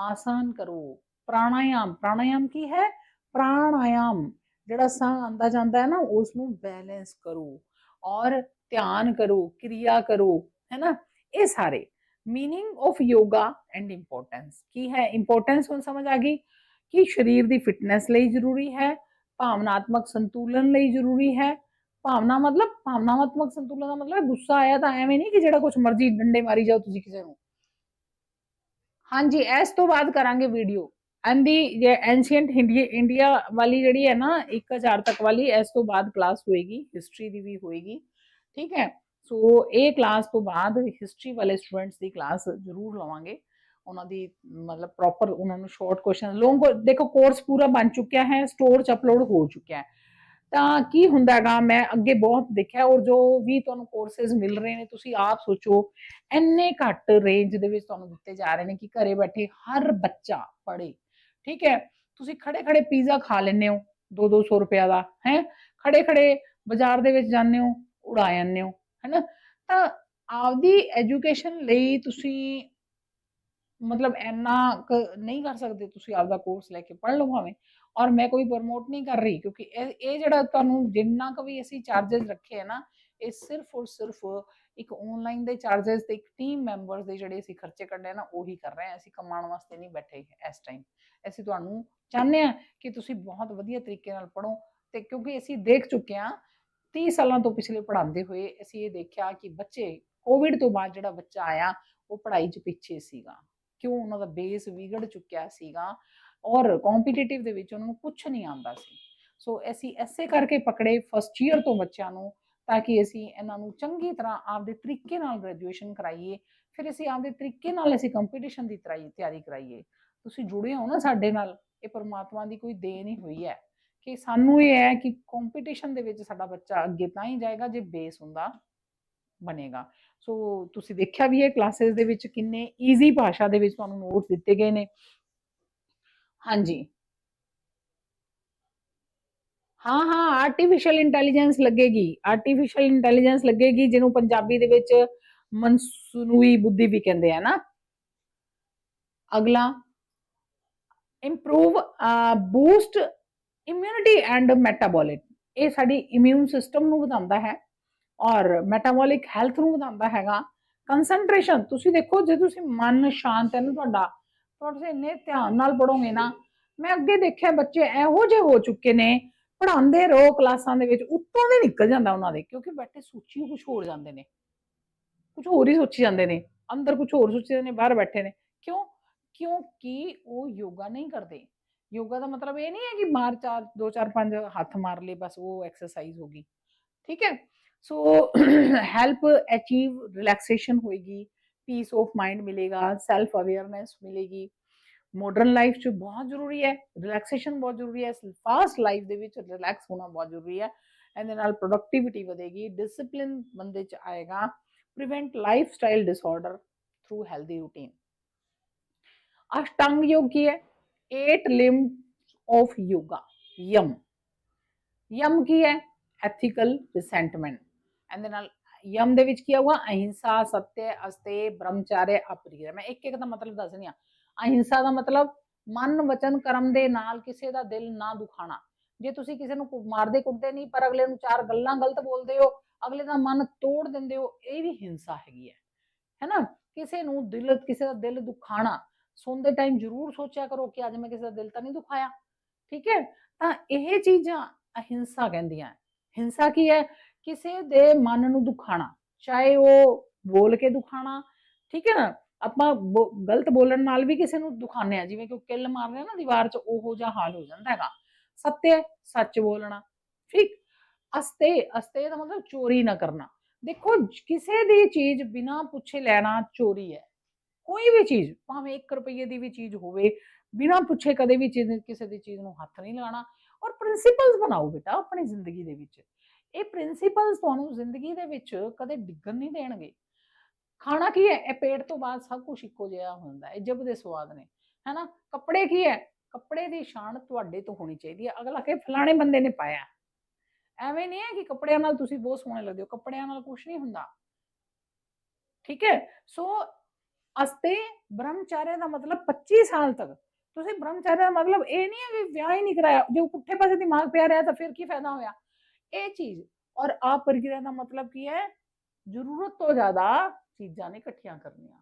ਆਸਨ ਕਰੋ ਪ੍ਰਾਣਾਯਾਮ ਪ੍ਰਾਣਾਯਾਮ ਕੀ ਹੈ? ਪ੍ਰਾਣਾਯਾਮ, ਜਿਹੜਾ ਸਾਹ ਆਂਦਾ ਜਾਂਦਾ ਹੈ ਨਾ ਉਸ ਨੂੰ ਬੈਲੈਂਸ ਕਰੋ ਔਰ ਧਿਆਨ ਕਰੋ, ਕਿਰਿਆ ਕਰੋ ਹੈ ਨਾ ਇਹ ਸਾਰੇ meaning of yoga and importance ਕੀ ਹੈ? ਇੰਪੋਰਟੈਂਸ ਹੁਣ ਸਮਝ ਆ ਗਈ ਕਿ ਸਰੀਰ ਦੀ ਫਿਟਨੈਸ ਲਈ ਜ਼ਰੂਰੀ ਹੈ, ਭਾਵਨਾਤਮਕ ਸੰਤੁਲਨ ਲਈ ਜ਼ਰੂਰੀ ਹੈ। ਭਾਵਨਾ ਮਤਲਬ, ਭਾਵਨਾਤਮਕ ਸੰਤੁਲਨ ਦਾ ਮਤਲਬ ਗੁੱਸਾ ਆਇਆ ਤਾਂ ਐਵੇਂ ਨਹੀਂ ਕਿ ਜਿਹੜਾ ਕੁਝ ਮਰਜ਼ੀ ਡੰਡੇ ਮਾਰੀ ਜਾਓ ਤੁਸੀਂ ਕਿਸੇ ਨੂੰ। ਹਾਂਜੀ, ਇਸ ਤੋਂ ਬਾਅਦ ਕਰਾਂਗੇ ਵੀਡੀਓ ਐਂਡ ਦੀ ਜੇ ਐਂਸ਼ੀਅੰਟ ਇੰਡੀਆ ਵਾਲੀ ਜਿਹੜੀ ਹੈ ਨਾ 1000 ਤੱਕ ਵਾਲੀ, ਇਸ ਤੋਂ ਬਾਅਦ ਕਲਾਸ ਹੋਏਗੀ ਹਿਸਟਰੀ ਦੀ ਵੀ ਹੋਏਗੀ। ਠੀਕ ਹੈ? ਸੋ ਇਹ ਕਲਾਸ ਤੋਂ ਬਾਅਦ ਹਿਸਟਰੀ ਵਾਲੇ ਸਟੂਡੈਂਟਸ ਦੀ ਕਲਾਸ ਜ਼ਰੂਰ ਲਵਾਂਗੇ। ਉਹਨਾਂ ਦੀ ਮਤਲਬ ਪ੍ਰੋਪਰ ਉਹਨਾਂ ਨੂੰ ਸ਼ਾਰਟ ਕੁਐਸਚਨ ਲੌਂਗ ਦੇਖੋ ਕੋਰਸ ਪੂਰਾ ਬਣ ਚੁੱਕਿਆ ਹੈ ਸਟੋਰ 'ਚ ਅਪਲੋਡ ਹੋ ਚੁੱਕਿਆ ਹੈ। ਤਾਂ ਕੀ ਹੁੰਦਾ ਹੈਗਾ, ਮੈਂ ਅੱਗੇ ਬਹੁਤ ਦੇਖਿਆ, ਔਰ ਜੋ ਵੀ ਤੁਹਾਨੂੰ ਕੋਰਸਸ ਮਿਲ ਰਹੇ ਨੇ, ਤੁਸੀਂ ਆਪ ਸੋਚੋ, ਇੰਨੇ ਘੱਟ ਰੇਂਜ ਦੇ ਵਿੱਚ ਤੁਹਾਨੂੰ ਦਿੱਤੇ ਜਾ ਰਹੇ ਨੇ ਕਿ ਘਰੇ ਬੈਠੇ ਹਰ ਬੱਚਾ ਪੜ੍ਹੇ। ਠੀਕ ਹੈ? ਤੁਸੀਂ ਖੜੇ ਖੜੇ ਪੀਜ਼ਾ ਖਾ ਲੈਂਦੇ ਹੋ 2-200 ਰੁਪਿਆ ਦਾ, ਹੈ? ਖੜੇ ਖੜੇ ਬਾਜ਼ਾਰ ਦੇ ਵਿੱਚ ਜਾਂਦੇ ਹੋ, ਉਡਾ ਜਾਂਦੇ ਹੋ, ਹੈਨਾ? ਤਾਂ ਆਪਦੀ ਐਜੂਕੇਸ਼ਨ ਲਈ ਤੁਸੀਂ ਮਤਲਬ ਇੰਨਾ ਨਹੀਂ ਕਰ ਸਕਦੇ ਤੁਸੀਂ ਆਪਦਾ ਕੋਰਸ ਲੈ ਕੇ ਪੜ ਲਓ ਭਾਵੇਂ। ਔਰ ਮੈਂ ਕੋਈ ਪ੍ਰਮੋਟ ਨਹੀਂ ਕਰ ਰਹੀ ਕਿਉਂਕਿ ਇਹ ਜਿਹੜਾ ਤੁਹਾਨੂੰ ਜਿੰਨਾ ਕੁ ਵੀ ਅਸੀਂ ਚਾਰजेस ਰੱਖੇ ਆ ਨਾ ਇਹ ਸਿਰਫ ਔਰ ਸਿਰਫ ਇੱਕ ਆਨਲਾਈਨ ਦੇ ਚਾਰजेस ਤੇ ਇੱਕ ਟੀਮ ਮੈਂਬਰਸ ਦੇ ਜਿਹੜੇ ਅਸੀਂ ਖਰਚੇ ਕੱਢੇ ਨਾ, ਉਹੀ ਕਰ ਰਹੇ ਆ। ਅਸੀਂ ਕਮਾਉਣ ਵਾਸਤੇ ਨਹੀਂ ਬੈਠੇ ਇਸ ਟਾਈਮ ਅਸੀਂ ਤੁਹਾਨੂੰ ਚਾਹੁੰਦੇ ਆ ਕਿ ਤੁਸੀਂ ਬਹੁਤ ਵਧੀਆ ਤਰੀਕੇ ਨਾਲ ਪੜੋ ਤੇ ਕਿਉਂਕਿ ਅਸੀਂ ਦੇਖ ਚੁੱਕੇ ਆ 30 ਸਾਲਾਂ ਤੋਂ ਪਿਛਲੇ ਪੜ੍ਹਾਉਂਦੇ ਹੋਏ ਅਸੀਂ ਇਹ ਦੇਖਿਆ ਕਿ ਬੱਚੇ ਕੋਵਿਡ ਤੋਂ ਬਾਅਦ ਜਿਹੜਾ ਬੱਚਾ ਆਇਆ, ਉਹ ਪੜ੍ਹਾਈ 'ਚ ਪਿੱਛੇ ਸੀਗਾ। ਕਿਉਂ? ਉਹਨਾਂ ਦਾ ਬੇਸ ਵਿਗੜ ਚੁੱਕਿਆ ਸੀਗਾ ਔਰ ਕੰਪੀਟੀਟਿਵ ਦੇ ਵਿੱਚ ਉਹਨਾਂ ਨੂੰ ਕੁਝ ਨਹੀਂ ਆਉਂਦਾ ਸੀ। ਸੋ ਅਸੀਂ ਐਸੇ ਕਰਕੇ ਪਕੜੇ ਫਸਟ ਈਅਰ ਤੋਂ ਬੱਚਿਆਂ ਨੂੰ ਤਾਂ ਕਿ ਅਸੀਂ ਇਹਨਾਂ ਨੂੰ ਚੰਗੀ ਤਰ੍ਹਾਂ ਆਪਦੇ ਤਰੀਕੇ ਨਾਲ ਗ੍ਰੈਜੂਏਸ਼ਨ ਕਰਾਈਏ, ਫਿਰ ਅਸੀਂ ਆਪਦੇ ਤਰੀਕੇ ਨਾਲ ਅਸੀਂ ਕੰਪੀਟੀਸ਼ਨ ਦੀ ਤਰਾਈ, ਤਿਆਰੀ ਕਰਾਈਏ। ਤੁਸੀਂ ਜੁੜੇ ਹੋ ਨਾ ਸਾਡੇ ਨਾਲ, ਇਹ ਪਰਮਾਤਮਾ ਦੀ ਕੋਈ ਦੇਣ ਹੀ ਹੋਈ ਹੈ। ਕਿ ਸਾਨੂੰ ਇਹ ਹੈ ਕਿ ਕੰਪੀਟੀਸ਼ਨ ਦੇ ਵਿੱਚ ਸਾਡਾ ਬੱਚਾ ਅੱਗੇ ਤਾਂ ਹੀ ਜਾਏਗਾ ਜੇ ਬੇਸ ਹੁੰਦਾ, ਬਣੇਗਾ। ਸੋ ਤੁਸੀਂ ਦੇਖਿਆ ਵੀ ਹੈ ਕਲਾਸਿਸ ਦੇ ਵਿੱਚ ਕਿੰਨੇ ਈਜ਼ੀ ਭਾਸ਼ਾ ਦੇ ਵਿੱਚ ਤੁਹਾਨੂੰ ਨੋਟਸ ਦਿੱਤੇ ਗਏ ਨੇ। ਹਾਂਜੀ। ਹਾਂ ਹਾਂ ਆਰਟੀਫੀਸ਼ੀਅਲ ਇੰਟੈਲੀਜੈਂਸ ਲੱਗੇਗੀ। ਆਰਟੀਫੀਸ਼ੀਅਲ ਇੰਟੈਲੀਜੈਂਸ ਲੱਗੇਗੀ, ਜਿਹਨੂੰ ਪੰਜਾਬੀ ਦੇ ਵਿੱਚ ਮਨਸੂਨੂਈ ਬੁੱਧੀ ਵੀ ਕਹਿੰਦੇ ਆ ਨਾ। ਅਗਲਾ improve boost immunity and metabolic ਇਹ ਸਾਡੀ ਇਮਿਊਨ ਸਿਸਟਮ ਨੂੰ ਵਧਾਉਂਦਾ ਹੈ ਔਰ ਮੈਟਾਬੋਲਿਕ ਹੈਲਥ ਨੂੰ ਵਧਾਉਂਦਾ ਹੈਗਾ। ਕਨਸੈਂਟਰੇਸ਼ਨ ਤੁਸੀਂ ਦੇਖੋ, ਜੇ ਤੁਸੀਂ ਮਨ ਸ਼ਾਂਤ ਹੈ ਨਾ ਤੁਹਾਡਾ ਤੁਸੀਂ ਇੰਨੇ ਧਿਆਨ ਨਾਲ ਪੜੋਗੇ ਨਾ, ਮੈਂ ਅੱਗੇ ਦੇਖਿਆ ਬੱਚੇ ਇਹੋ ਜਿਹੇ ਹੋ ਚੁੱਕੇ ਨੇ ਪੜਾਉਂਦੇ ਰਹੋ ਕਲਾਸਾਂ ਦੇ ਵਿੱਚ, ਉੱਤੋਂ ਦੇ ਨਿਕਲ ਜਾਂਦਾ ਉਹਨਾਂ ਦੇ, ਕਿਉਂਕਿ ਬੈਠੇ ਸੋਚੀ ਕੁਝ ਹੋਰ ਜਾਂਦੇ ਨੇ। ਕੁਝ ਹੋਰ ਹੀ ਸੋਚੀ ਜਾਂਦੇ ਨੇ, ਅੰਦਰ ਕੁਝ ਹੋਰ ਸੋਚੀ ਜਾਂਦੇ ਨੇ, ਬਾਹਰ ਬੈਠੇ ਨੇ। ਕਿਉਂ? ਕਿਉਂਕਿ ਉਹ ਯੋਗਾ ਨਹੀਂ ਕਰਦੇ। ਯੋਗਾ ਦਾ ਮਤਲਬ ਇਹ ਨਹੀਂ ਹੈ ਕਿ ਮਾਰ ਚਾਰ, ਦੋ, ਚਾਰ, ਪੰਜ ਹੱਥ ਮਾਰ ਲਏ, ਬਸ ਉਹ ਐਕਸਰਸਾਈਜ਼ ਹੋ ਗਈ। ਠੀਕ ਹੈ? ਸੋ ਹੈਲਪ ਅਚੀਵ ਰਿਲੈਕਸੇਸ਼ਨ ਹੋਏਗੀ ਪੀਸ ਆਫ ਮਾਈਂਡ ਮਿਲੇਗਾ ਸੈਲਫ ਅਵੇਅਰਨੈਸ ਮਿਲੇਗੀ। ਮਾਡਰਨ ਲਾਈਫ 'ਚ ਬਹੁਤ ਜ਼ਰੂਰੀ ਹੈ ਰਿਲੈਕਸੇਸ਼ਨ ਬਹੁਤ ਜ਼ਰੂਰੀ ਹੈ ਫਾਸਟ ਲਾਈਫ ਦੇ ਵਿੱਚ ਰਿਲੈਕਸ ਹੋਣਾ ਬਹੁਤ ਜ਼ਰੂਰੀ ਹੈ ਇਹਦੇ ਨਾਲ ਪ੍ਰੋਡਕਟਿਵਿਟੀ ਵਧੇਗੀ ਡਿਸਪਲਿਨ ਬੰਦੇ 'ਚ ਆਏਗਾ prevent life style disorder through healthy routine Ashtanga yoga ਕੀ ਹੈ 8 ਲਿmbs ਆਫ ਯੋਗਾ ਯਮ ਯਮ ਕੀ ਹੈ ਐਥੀਕਲ ਰਿਸੈਂਟਮੈਂਟ ਇਹਦੇ ਨਾਲ ਯਮ ਦੇ ਵਿੱਚ ਕੀ ਆਊਗਾ ਅਹਿੰਸਾ ਸਤਿ ਅਸਤੇ ਬ੍ਰਹਮਚਾਰੇ ਅਪਰਿਗ੍ਰਹ ਮੈਂ ਇੱਕ ਇੱਕ ਦਾ ਮਤਲਬ ਦੱਸਣੀ ਆ ਅਹਿੰਸਾ ਦਾ ਮਤਲਬ ਮਨ ਵਚਨ ਕਰਮ ਦੇ ਨਾਲ ਕਿਸੇ ਦਾ ਦਿਲ ਨਾ ਦੁਖਾਣਾ। ਜੇ ਤੁਸੀਂ ਕਿਸੇ ਨੂੰ ਮਾਰਦੇ ਕੁੱਟਦੇ ਨਹੀਂ, ਪਰ ਅਗਲੇ ਨੂੰ ਚਾਰ ਗੱਲਾਂ ਗਲਤ ਬੋਲਦੇ ਹੋ, ਅਗਲੇ ਦਾ ਮਨ ਤੋੜ ਦਿੰਦੇ ਹੋ, ਇਹ ਵੀ ਹਿੰਸਾ ਹੈਗੀ ਹੈ। ਹੈਨਾ? ਕਿਸੇ ਨੂੰ ਦਿਲ, ਕਿਸੇ ਦਾ ਦਿਲ ਦੁਖਾਣਾ, ਸੌਂਦੇ ਟਾਈਮ ਜ਼ਰੂਰ ਸੋਚਿਆ ਕਰੋ ਕਿ ਅੱਜ ਮੈਂ ਕਿਸੇ ਦਾ ਦਿਲ ਤਾਂ ਨਹੀਂ ਦੁਖਾਇਆ। ਠੀਕ ਹੈ? ਤਾਂ ਇਹ ਚੀਜ਼ਾਂ ਅਹਿੰਸਾ ਕਹਿੰਦੀਆਂ ਹਿੰਸਾ ਕੀ ਹੈ? ਕਿਸੇ ਦੇ ਮਨ ਨੂੰ ਦੁਖਾਣਾ, ਚਾਹੇ ਉਹ ਬੋਲ ਕੇ ਦੁਖਾਣਾ, ਠੀਕ ਹੈ ਨਾ? ਆਪਾਂ ਬੋ- ਗਲਤ ਬੋਲਣ ਨਾਲ ਵੀ ਕਿਸੇ ਨੂੰ ਦੁਖਾਉਂਦੇ ਆ ਜਿਵੇਂ ਕਿ ਕਿੱਲ ਮਾਰਦੇ ਆ ਨਾ ਦੀਵਾਰ 'ਚ, ਉਹੋ ਜਿਹਾ ਹਾਲ ਹੋ ਜਾਂਦਾ ਹੈਗਾ। ਸੱਤਿਆ ਸੱਚ ਬੋਲਣਾ, ਠੀਕ? ਅਸਤੇ ਅਸਤੇ ਦਾ ਮਤਲਬ ਚੋਰੀ ਨਾ ਕਰਨਾ। ਦੇਖੋ, ਕਿਸੇ ਦੀ ਚੀਜ਼ ਬਿਨਾ ਪੁੱਛੇ ਲੈਣਾ ਚੋਰੀ ਹੈ। ਕੋਈ ਵੀ ਚੀਜ਼, ਭਾਵੇਂ 1 ਰੁਪਏ ਦੀ ਵੀ ਚੀਜ਼ ਹੋਵੇ, ਬਿਨਾ ਪੁੱਛੇ ਕਦੇ ਵੀ ਚੀਜ਼, ਕਿਸੇ ਦੀ ਚੀਜ਼ ਨੂੰ ਹੱਥ ਨਹੀਂ ਲਾਣਾ ਔਰ ਪ੍ਰਿੰਸੀਪਲਸ ਬਣਾਓ ਬੇਟਾ, ਆਪਣੀ ਜ਼ਿੰਦਗੀ ਦੇ ਵਿੱਚ। ਇਹ ਪ੍ਰਿੰਸੀਪਲਸ ਤੁਹਾਨੂੰ ਜ਼ਿੰਦਗੀ ਦੇ ਵਿੱਚ ਕਦੇ ਡਿੱਗਣ ਨਹੀਂ ਦੇਣਗੇ। ਖਾਣਾ ਕੀ ਹੈ? ਇਹ ਪੇਟ ਤੋਂ ਬਾਅਦ ਸਭ ਕੁਝ ਇੱਕੋ ਜਿਹਾ ਹੁੰਦਾ ਹੈ, ਜਬ ਦੇ ਸਵਾਦ ਨੇ, ਹੈਨਾ? ਕੱਪੜੇ ਕੀ ਹੈ? ਕੱਪੜੇ ਦੀ ਸ਼ਾਨ ਤੁਹਾਡੇ ਤੋਂ ਹੋਣੀ ਚਾਹੀਦੀ ਹੈ। ਅਗਲਾ ਕਿ ਫਲਾਣੇ ਬੰਦੇ ਨੇ ਪਾਇਆ ਐਵੇਂ ਨਹੀਂ ਹੈ ਕਿ ਕੱਪੜਿਆਂ ਨਾਲ ਤੁਸੀਂ ਬਹੁਤ ਸੋਹਣੇ ਲੱਗਦੇ ਹੋ, ਕੱਪੜਿਆਂ ਨਾਲ ਕੁਝ ਨਹੀਂ ਹੁੰਦਾ। ਠੀਕ ਹੈ? ਸੋ ਅਸਤੇ ਬ੍ਰਹਮਚਾਰਿਆ ਦਾ ਮਤਲਬ 25 ਸਾਲ ਤੱਕ। ਤੁਸੀਂ ਬ੍ਰਹਮਚਾਰਿਆ ਦਾ ਮਤਲਬ ਇਹ ਨਹੀਂ ਹੈ ਕਿ ਵਿਆਹ ਹੀ ਨਹੀਂ ਕਰਾਇਆ। ਜੇ ਪੁੱਠੇ ਪਾਸੇ ਦਿਮਾਗ ਪਿਆ ਰਿਹਾ ਤਾਂ ਫਿਰ ਕੀ ਫਾਇਦਾ ਹੋਇਆ? ਇਹ ਚੀਜ਼ ਔਰ ਆਪ ਪ੍ਰਕਿਰਿਆ ਦਾ ਮਤਲਬ ਕੀ ਹੈ? ਜ਼ਰੂਰਤ ਤੋਂ ਜ਼ਿਆਦਾ ਚੀਜ਼ਾਂ ਨੇ ਇਕੱਠੀਆਂ ਕਰਨੀਆਂ।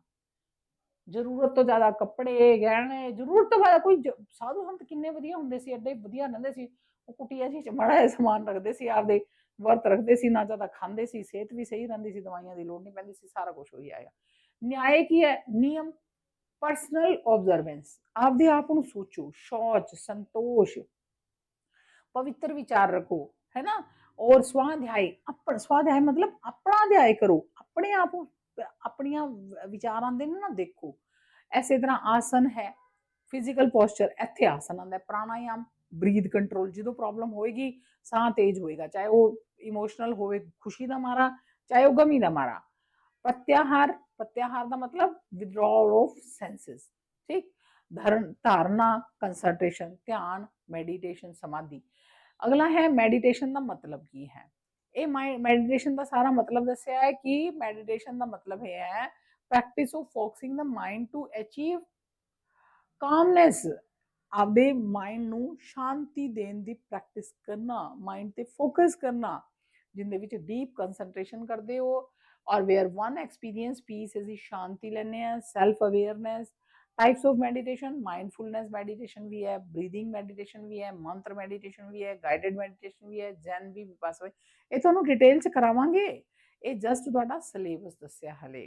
ਜ਼ਰੂਰਤ ਤੋਂ ਜ਼ਿਆਦਾ ਕੱਪੜੇ, ਗਹਿਣੇ, ਜ਼ਰੂਰਤ ਤੋਂ ਜ਼ਿਆਦਾ ਕੋਈ ਸਾਧੂ ਸੰਤ ਕਿੰਨੇ ਵਧੀਆ ਹੁੰਦੇ ਸੀ, ਐਡੇ ਵਧੀਆ ਰਹਿੰਦੇ ਸੀ। ਉਹ ਕੁਟੀਆ ਜੀ ਚ ਮਾੜਾ ਜਿਹਾ ਸਮਾਨ ਰੱਖਦੇ ਸੀ, ਆਪਦੇ ਵਰਤ ਰੱਖਦੇ ਸੀ, ਨਾ ਜ਼ਿਆਦਾ ਖਾਂਦੇ ਸੀ, ਸਿਹਤ ਵੀ ਸਹੀ ਰਹਿੰਦੀ ਸੀ, ਦਵਾਈਆਂ ਦੀ ਲੋੜ ਨਹੀਂ ਪੈਂਦੀ ਸੀ, ਸਾਰਾ ਕੁਝ ਹੋਈ ਆਇਆ। ਨਿਆਂ ਕੀ ਹੈ? ਨਿਯਮ ਪਰਸਨਲ ਆਬਜ਼ਰਵੈਂਸ ਆਪਦੇ ਆਪ ਨੂੰ ਸੋਚੋ, ਸ਼ੌਚ, ਸੰਤੋਸ਼। ਪਵਿੱਤਰ ਵਿਚਾਰ ਰੱਖੋ, ਹੈ ਨਾ? ਔਰ ਸਵਾਧਿਆਇ ਆਪਣ ਸਵਾਧਿਆਇ ਮਤਲਬ ਆਪਣਾ ਅਧਿਆਇ ਕਰੋ, ਆਪਣੇ ਆਪ ਨੂੰ ਆਪਣੀਆਂ ਵ- ਵਿਚਾਰਾਂ ਦੇ ਨਾ ਦੇਖੋ। ਐਸੇ ਤਰ੍ਹਾਂ ਆਸਨ ਹੈ ਫਿਜ਼ੀਕਲ ਪੋਸਚਰ ਇੱਥੇ ਆਸਨ ਆਉਂਦਾ ਪ੍ਰਾਣਾਯਾਮ ਬਰੀਥ ਕੰਟਰੋਲ ਜਦੋਂ ਪ੍ਰੋਬਲਮ ਹੋਏਗੀ, ਸਾਹ ਤੇਜ਼ ਹੋਏਗਾ। ਚਾਹੇ ਉਹ ਇਮੋਸ਼ਨਲ ਹੋਵੇ, ਖੁਸ਼ੀ ਦਾ ਮਾਰਾ, ਚਾਹੇ ਉਹ ਗਮੀ ਦਾ ਮਾਰਾ। ਪ੍ਰਤਿਆਹਾਰ ਪ੍ਰਤਿਆਹਾਰ ਦਾ ਮਤਲਬ ਵਿਦਡਰਾਅਲ ਆਫ ਸੈਂਸਸ ਠੀਕ? ਧਰਨ, ਧਾਰਨਾ ਕੰਸੰਟ੍ਰੇਸ਼ਨ ਧਿਆਨ ਮੈਡੀਟੇਸ਼ਨ ਸਮਾਧੀ। ਅਗਲਾ ਹੈ ਮੈਡੀਟੇਸ਼ਨ ਦਾ ਮਤਲਬ ਕੀ ਹੈ? ਇਹ ਮੈਡੀਟੇਸ਼ਨ ਦਾ ਸਾਰਾ ਮਤਲਬ ਦੱਸਿਆ ਹੈ ਕਿ ਮੈਡੀਟੇਸ਼ਨ ਦਾ ਮਤਲਬ ਇਹ ਹੈ practice of focusing the mind to achieve calmness ਆਪਦੇ ਮਾਈਂਡ ਨੂੰ ਸ਼ਾਂਤੀ ਦੇਣ ਦੀ ਪ੍ਰੈਕਟਿਸ ਕਰਨਾ ਮਾਈਂਡ ਤੇ ਫੋਕਸ ਕਰਨਾ, ਜਿੰਦੇ ਵਿੱਚ ਡੀਪ ਕਨਸੈਂਟਰੇਸ਼ਨ ਕਰਦੇ ਹੋ ਔਰ ਵੇਅਰ ਵਨ ਐਕਸਪੀਰੀਅੰਸ ਪੀਸ ਅਸੀਂ ਸ਼ਾਂਤੀ ਲੈਂਦੇ ਆ self awareness types of meditation mindfulness meditation भी है ब्रीदिंग मेडिटेशन ਵੀ ਹੈ ਮੰਤਰ ਮੈਡੀਟੇਸ਼ਨ ਵੀ ਹੈ ਗਾਈਡਡ ਮੈਡੀਟੇਸ਼ਨ ਵੀ ਹੈ ਜੈਨ ਵੀ ਵਿਪਾਸਨਾ ਇਹ ਤੁਹਾਨੂੰ ਡਿਟੇਲ ਚ ਕਰਾਵਾਂਗੇ ਇਹ ਜਸਟ ਤੁਹਾਡਾ ਸਿਲੇਬਸ ਦੱਸਿਆ ਹਲੇ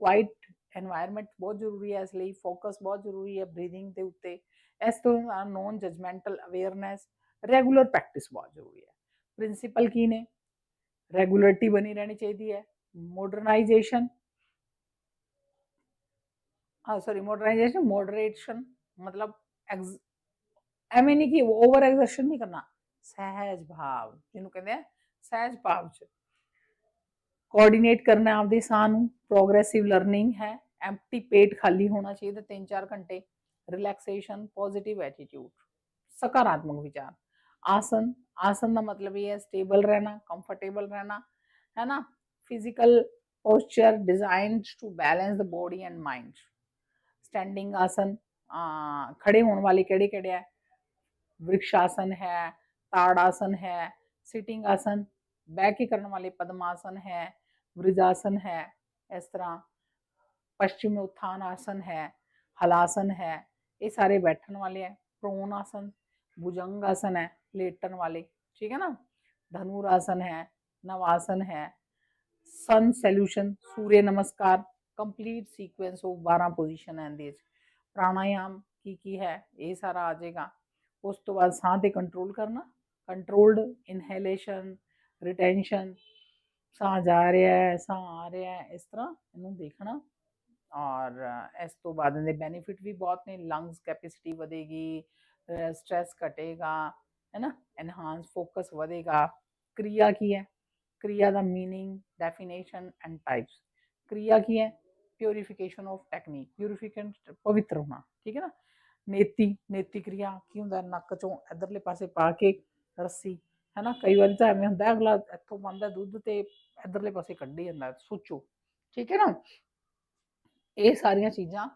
ਕੁਆਇਟ এনवायरमेंट ਬਹੁਤ ਜ਼ਰੂਰੀ ਹੈ ਇਸ ਲਈ ਫੋਕਸ ਬਹੁਤ ਜ਼ਰੂਰੀ ਹੈ ਬਰੀਦਿੰਗ ਦੇ ਉੱਤੇ ਇਸ ਤੋਂ non judgmental awareness regular practice ਬਹੁਤ ਜ਼ਰੂਰੀ ਹੈ ਪ੍ਰਿੰਸੀਪਲ ਕੀ ਨੇ ਰੈਗੂਲਰਿਟੀ ਬਣੀ ਰਹਿਣੀ ਚਾਹੀਦੀ ਹੈ ਮਾਡਰਨਾਈਜੇਸ਼ਨ सॉरी मॉडर्नाइजेशन मॉडरेशन मतलब ex- ਐਵੇਂ ਨਹੀਂ ਕਿ ਓਵਰ ਐਗਜ਼ਰਸ਼ਨ ਨਹੀਂ ਕਰਨਾ ਸਹਿਜ ਭਾਵ ਜਿਹਨੂੰ ਕਹਿੰਦੇ ਆ ਸਹਿਜ ਭਾਵ ਚ ਕੋਆਰਡੀਨੇਟ ਕਰਨਾ ਆਪਦੇ ਸਾਹ ਨੂੰ ਪ੍ਰੋਗਰੈਸਿਵ ਲਰਨਿੰਗ ਹੈ ਐਮਪਟੀ ਪੇਟ ਖਾਲੀ ਹੋਣਾ ਚਾਹੀਦਾ 3-4 ਘੰਟੇ ਰਿਲੈਕਸੇਸ਼ਨ ਪੋਜ਼ਿਟਿਵ ਐਟੀਟਿਊਡ ਸਕਾਰਾਤਮਕ ਵਿਚਾਰ ਆਸਨ ਆਸਨ ਦਾ ਮਤਲਬ ਇਹ ਹੈ ਸਟੇਬਲ ਰਹਿਣਾ ਕੰਫਰਟੇਬਲ ਰਹਿਣਾ ਹੈ ਨਾ physical posture designed to balance the body and mind standing आसन खड़े होने वाले कि वृक्ष आसन है ताड़ आसन है सिटिंग आसन बह के करने वाले पदमासन है, वृजासन है, इस तरह। पश्चिम उत्थान आसन है, हलासन है, ये सारे बैठन वाले हैं। प्रोन आसन, भुजंग आसन है, लेटन वाले, ठीक है ना? धनुरासन है, नवासन है। सन सल्यूशन सूर्य नमस्कार ਕੰਪਲੀਟ ਸੀਕੁਐਂਸ ਆਫ 12 ਪੋਜੀਸ਼ਨ ਹੈ ਇਹਦੇ ਵਿੱਚ ਪ੍ਰਾਣਾਯਾਮ ਕੀ ਕੀ ਹੈ ਇਹ ਸਾਰਾ ਆ ਜਾਏਗਾ ਉਸ ਤੋਂ ਬਾਅਦ ਸਾਹ ਤੇ ਕੰਟਰੋਲ ਕਰਨਾ ਕੰਟਰੋਲਡ ਇਨਹੇਲੇਸ਼ਨ ਰਿਟੈਂਸ਼ਨ ਸਾਹ ਜਾ ਰਿਹਾ ਹੈ ਸਾਹ ਆ ਰਿਹਾ ਹੈ ਇਸ ਤਰ੍ਹਾਂ ਇਹਨੂੰ ਦੇਖਣਾ ਔਰ ਅ, ਇਸ ਤੋਂ ਬਾਅਦ ਇਹਦੇ ਬੈਨੀਫਿਟ ਵੀ ਬਹੁਤ ਨੇ ਲੰਗਸ ਕੈਪੈਸਿਟੀ ਵਧੇਗੀ ਸਟ੍ਰੈਸ ਘਟੇਗਾ ਹੈ ਨਾ ਐਨਹਾਂਸ ਫੋਕਸ ਵਧੇਗਾ क्रिया की है क्रिया ਦਾ मीनिंग डेफिनेशन एंड टाइप्स क्रिया की है प्योरीफिकेशन ऑफ टेक्निक प्योरीफिकेशन ਪਵਿੱਤਰ ਹੋਣਾ ਠੀਕ ਹੈ ਨਾ ਨੇਤੀ ਨੇਤੀ क्रिया ਕੀ ਹੁੰਦਾ ਨੱਕ ਚੋਂ ਇਧਰਲੇ ਪਾਸੇ ਪਾ ਕੇ ਰੱਸੀ ਹੈ ਨਾ ਕਈ ਵਾਰੀ ਤਾਂ ਐਵੇਂ ਹੁੰਦਾ ਅਗਲਾ ਇੱਥੋਂ ਮੰਦਾ ਦੁੱਧ ਤੇ ਇਧਰਲੇ ਪਾਸੇ ਕੱਢੀ ਜਾਂਦਾ ਸੋਚੋ ਠੀਕ ਹੈ ਨਾ ਇਹ ਸਾਰੀਆਂ ਚੀਜ਼ਾਂ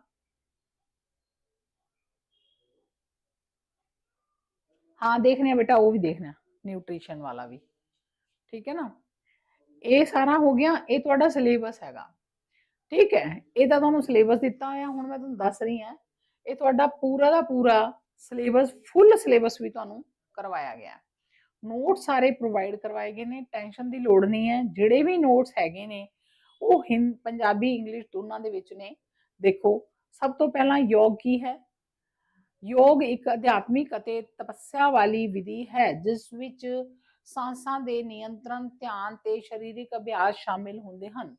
हाँ देखने हैं बेटा वो भी देखना न्यूट्रिशन वाला भी ਠੀਕ ਹੈ ਨਾ ਇਹ ਸਾਰਾ ਹੋ ਗਿਆ ਇਹ ਤੁਹਾਡਾ ਸਿਲੇਬਸ ਹੈਗਾ ਠੀਕ ਹੈ, ਇਹ ਤਾਂ ਤੁਹਾਨੂੰ ਸਿਲੇਬਸ ਦਿੱਤਾ ਹੋਇਆ, ਹੁਣ ਮੈਂ ਤੁਹਾਨੂੰ ਦੱਸ ਰਹੀ ਹਾਂ, ਇਹ ਤੁਹਾਡਾ ਪੂਰਾ ਦਾ ਪੂਰਾ ਸਿਲੇਬਸ ਫੁੱਲ ਸਿਲੇਬਸ ਵੀ ਤੁਹਾਨੂੰ ਕਰਵਾਇਆ ਗਿਆ। ਨੋਟ ਸਾਰੇ ਪ੍ਰੋਵਾਈਡ ਕਰਵਾਏ ਗਏ ਨੇ ਟੈਨਸ਼ਨ ਦੀ ਲੋੜ ਨਹੀਂ ਹੈ, ਜਿਹੜੇ ਵੀ ਨੋਟਸ ਹੈਗੇ ਨੇ, ਉਹ ਹਿੰਦ ਪੰਜਾਬੀ ਇੰਗਲਿਸ਼ ਦੋਨਾਂ ਦੇ ਵਿੱਚ ਨੇ। ਦੇਖੋ, ਸਭ ਤੋਂ ਪਹਿਲਾਂ ਯੋਗ ਕੀ ਹੈ? ਯੋਗ ਇੱਕ ਅਧਿਆਤਮਿਕ ਅਤੇ ਤਪੱਸਿਆ ਵਾਲੀ ਵਿਧੀ ਹੈ, ਜਿਸ ਵਿੱਚ ਸਾਂਸਾਂ ਦੇ ਨਿਯੰਤਰਣ, ਧਿਆਨ ਤੇ ਸਰੀਰਕ ਅਭਿਆਸ ਸ਼ਾਮਿਲ ਹੁੰਦੇ ਹਨ।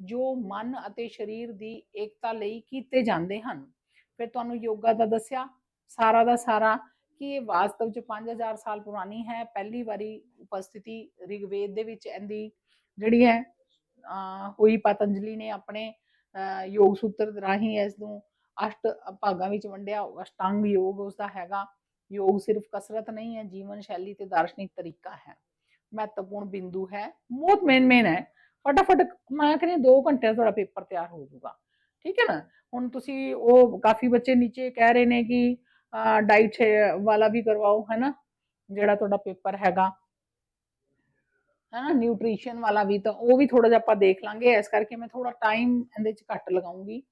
ਜੋ ਮਨ ਅਤੇ ਸਰੀਰ ਦੀ ਏਕਤਾ ਲਈ ਕੀਤੇ ਜਾਂਦੇ ਹਨ। ਫਿਰ ਤੁਹਾਨੂੰ ਯੋਗਾ ਦਾ ਦੱਸਿਆ, ਸਾਰਾ ਦਾ ਸਾਰਾ ਕਿ ਇਹ ਵਾਸਤਵ ਚ 5000 ਸਾਲ ਪੁਰਾਣੀ ਹੈ। ਪਹਿਲੀ ਵਾਰੀ ਉਪਸਥਿਤੀ ਰਿਗਵੇਦ ਦੇ ਵਿੱਚ ਇਹਦੀ ਜਿਹੜੀ ਹੈ ਹੋਈ ਪਤੰਜਲੀ ਨੇ ਆਪਣੇ, ਅਹ, ਯੋਗ ਸੂਤਰ ਰਾਹੀਂ ਇਸ ਨੂੰ ਅਸ਼ਟ ਭਾਗਾਂ ਵਿੱਚ ਵੰਡਿਆ। ਅਸ਼ਟਾਂਗ ਯੋਗ ਉਸ ਦਾ ਹੈਗਾ। ਯੋਗ ਸਿਰਫ ਕਸਰਤ ਨਹੀਂ ਹੈ, ਜੀਵਨ ਸ਼ੈਲੀ ਤੇ ਦਾਰਸ਼ਨਿਕ ਤਰੀਕਾ ਹੈ। ਮਹੱਤਵਪੂਰਨ ਬਿੰਦੂ ਹੈ। ਬਹੁਤ ਮੇਨ ਮੇਨ ਹੈ। ਫਟਾਫਟ ਮੈਂ ਕਹਿੰਦੀ 2 ਘੰਟੇ ਤੁਹਾਡਾ ਪੇਪਰ ਤਿਆਰ ਹੋ ਜਾਊਗਾ। ਠੀਕ ਹੈ ਨਾ? ਹੁਣ ਤੁਸੀਂ ਉਹ ਕਾਫੀ ਬੱਚੇ ਨੀਚੇ ਕਹਿ ਰਹੇ ਨੇ ਕਿ ਡਾਈਟ ਵਾਲਾ ਵੀ ਕਰਵਾਓ ਹੈ ਜਿਹੜਾ ਤੁਹਾਡਾ ਪੇਪਰ ਹੈਗਾ। ਹੈ ਨਿਊਟ੍ਰੀਸ਼ਨ ਵਾਲਾ ਵੀ ਤਾਂ ਉਹ ਵੀ ਥੋੜਾ ਜਿਹਾ ਆਪਾਂ ਦੇਖ ਲਾਂਗੇ। ਇਸ ਕਰਕੇ ਮੈਂ ਥੋੜਾ ਟਾਈਮ ਇਹਦੇ 'ਚ ਘੱਟ ਲਗਾਉਂਗੀ।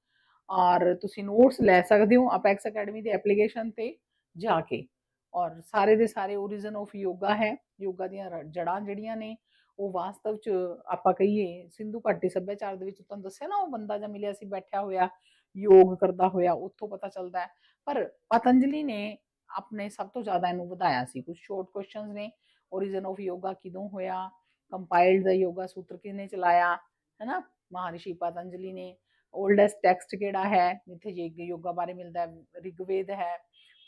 ਔਰ ਤੁਸੀਂ ਨੋਟਸ ਲੈ ਸਕਦੇ ਹੋ ਅਪੈਕਸ ਅਕੈਡਮੀ ਦੀ ਐਪਲੀਕੇਸ਼ਨ ਤੇ ਜਾ ਕੇ। ਔਰ ਸਾਰੇ ਦੇ ਸਾਰੇ origin ਆਫ ਯੋਗਾ ਹੈ। ਯੋਗਾ ਦੀਆਂ ਜੜਾਂ ਜਿਹੜੀਆਂ ਨੇ ਉਹ ਵਾਸਤਵ ਚ ਆਪਾਂ ਕਹੀਏ ਸਿੰਧੂ ਘਾਟੀ ਸੱਭਿਆਚਾਰ ਦੇ ਵਿੱਚ ਤੁਹਾਨੂੰ ਦੱਸਿਆ ਨਾ ਉਹ ਬੰਦਾ ਜਾਂ ਮਿਲਿਆ ਸੀ, ਬੈਠਿਆ ਹੋਇਆ, ਯੋਗ ਕਰਦਾ ਹੋਇਆ, ਉੱਥੋਂ ਪਤਾ ਚੱਲਦਾ ਹੈ। ਪਰ ਪਤੰਜਲੀ ਨੇ ਆਪਣੇ ਸਭ ਤੋਂ ਜ਼ਿਆਦਾ ਇਹਨੂੰ ਵਧਾਇਆ ਸੀ। ਕੁਝ ਸ਼ੋਰਟ ਕੁਐਸਚਨਸ ਨੇ, origin ਆਫ ਯੋਗਾ ਕਿਦੋਂ ਹੋਇਆ ਕੰਪਾਈਲਡ ਦਾ ਯੋਗਾ ਸੂਤਰ ਕਿਹਨੇ ਚਲਾਇਆ, ਹੈਨਾ? ਮਹਾਰਿਸ਼ੀ ਪਤੰਜਲੀ ਨੇ। 올ਡੈਸਟ ਟੈਕਸਟ ਕਿਹੜਾ ਹੈ? ਜਿੱਥੇ ਯੋਗਾ ਬਾਰੇ ਮਿਲਦਾ ਹੈ, ਰਿਗਵੇਦ ਹੈ।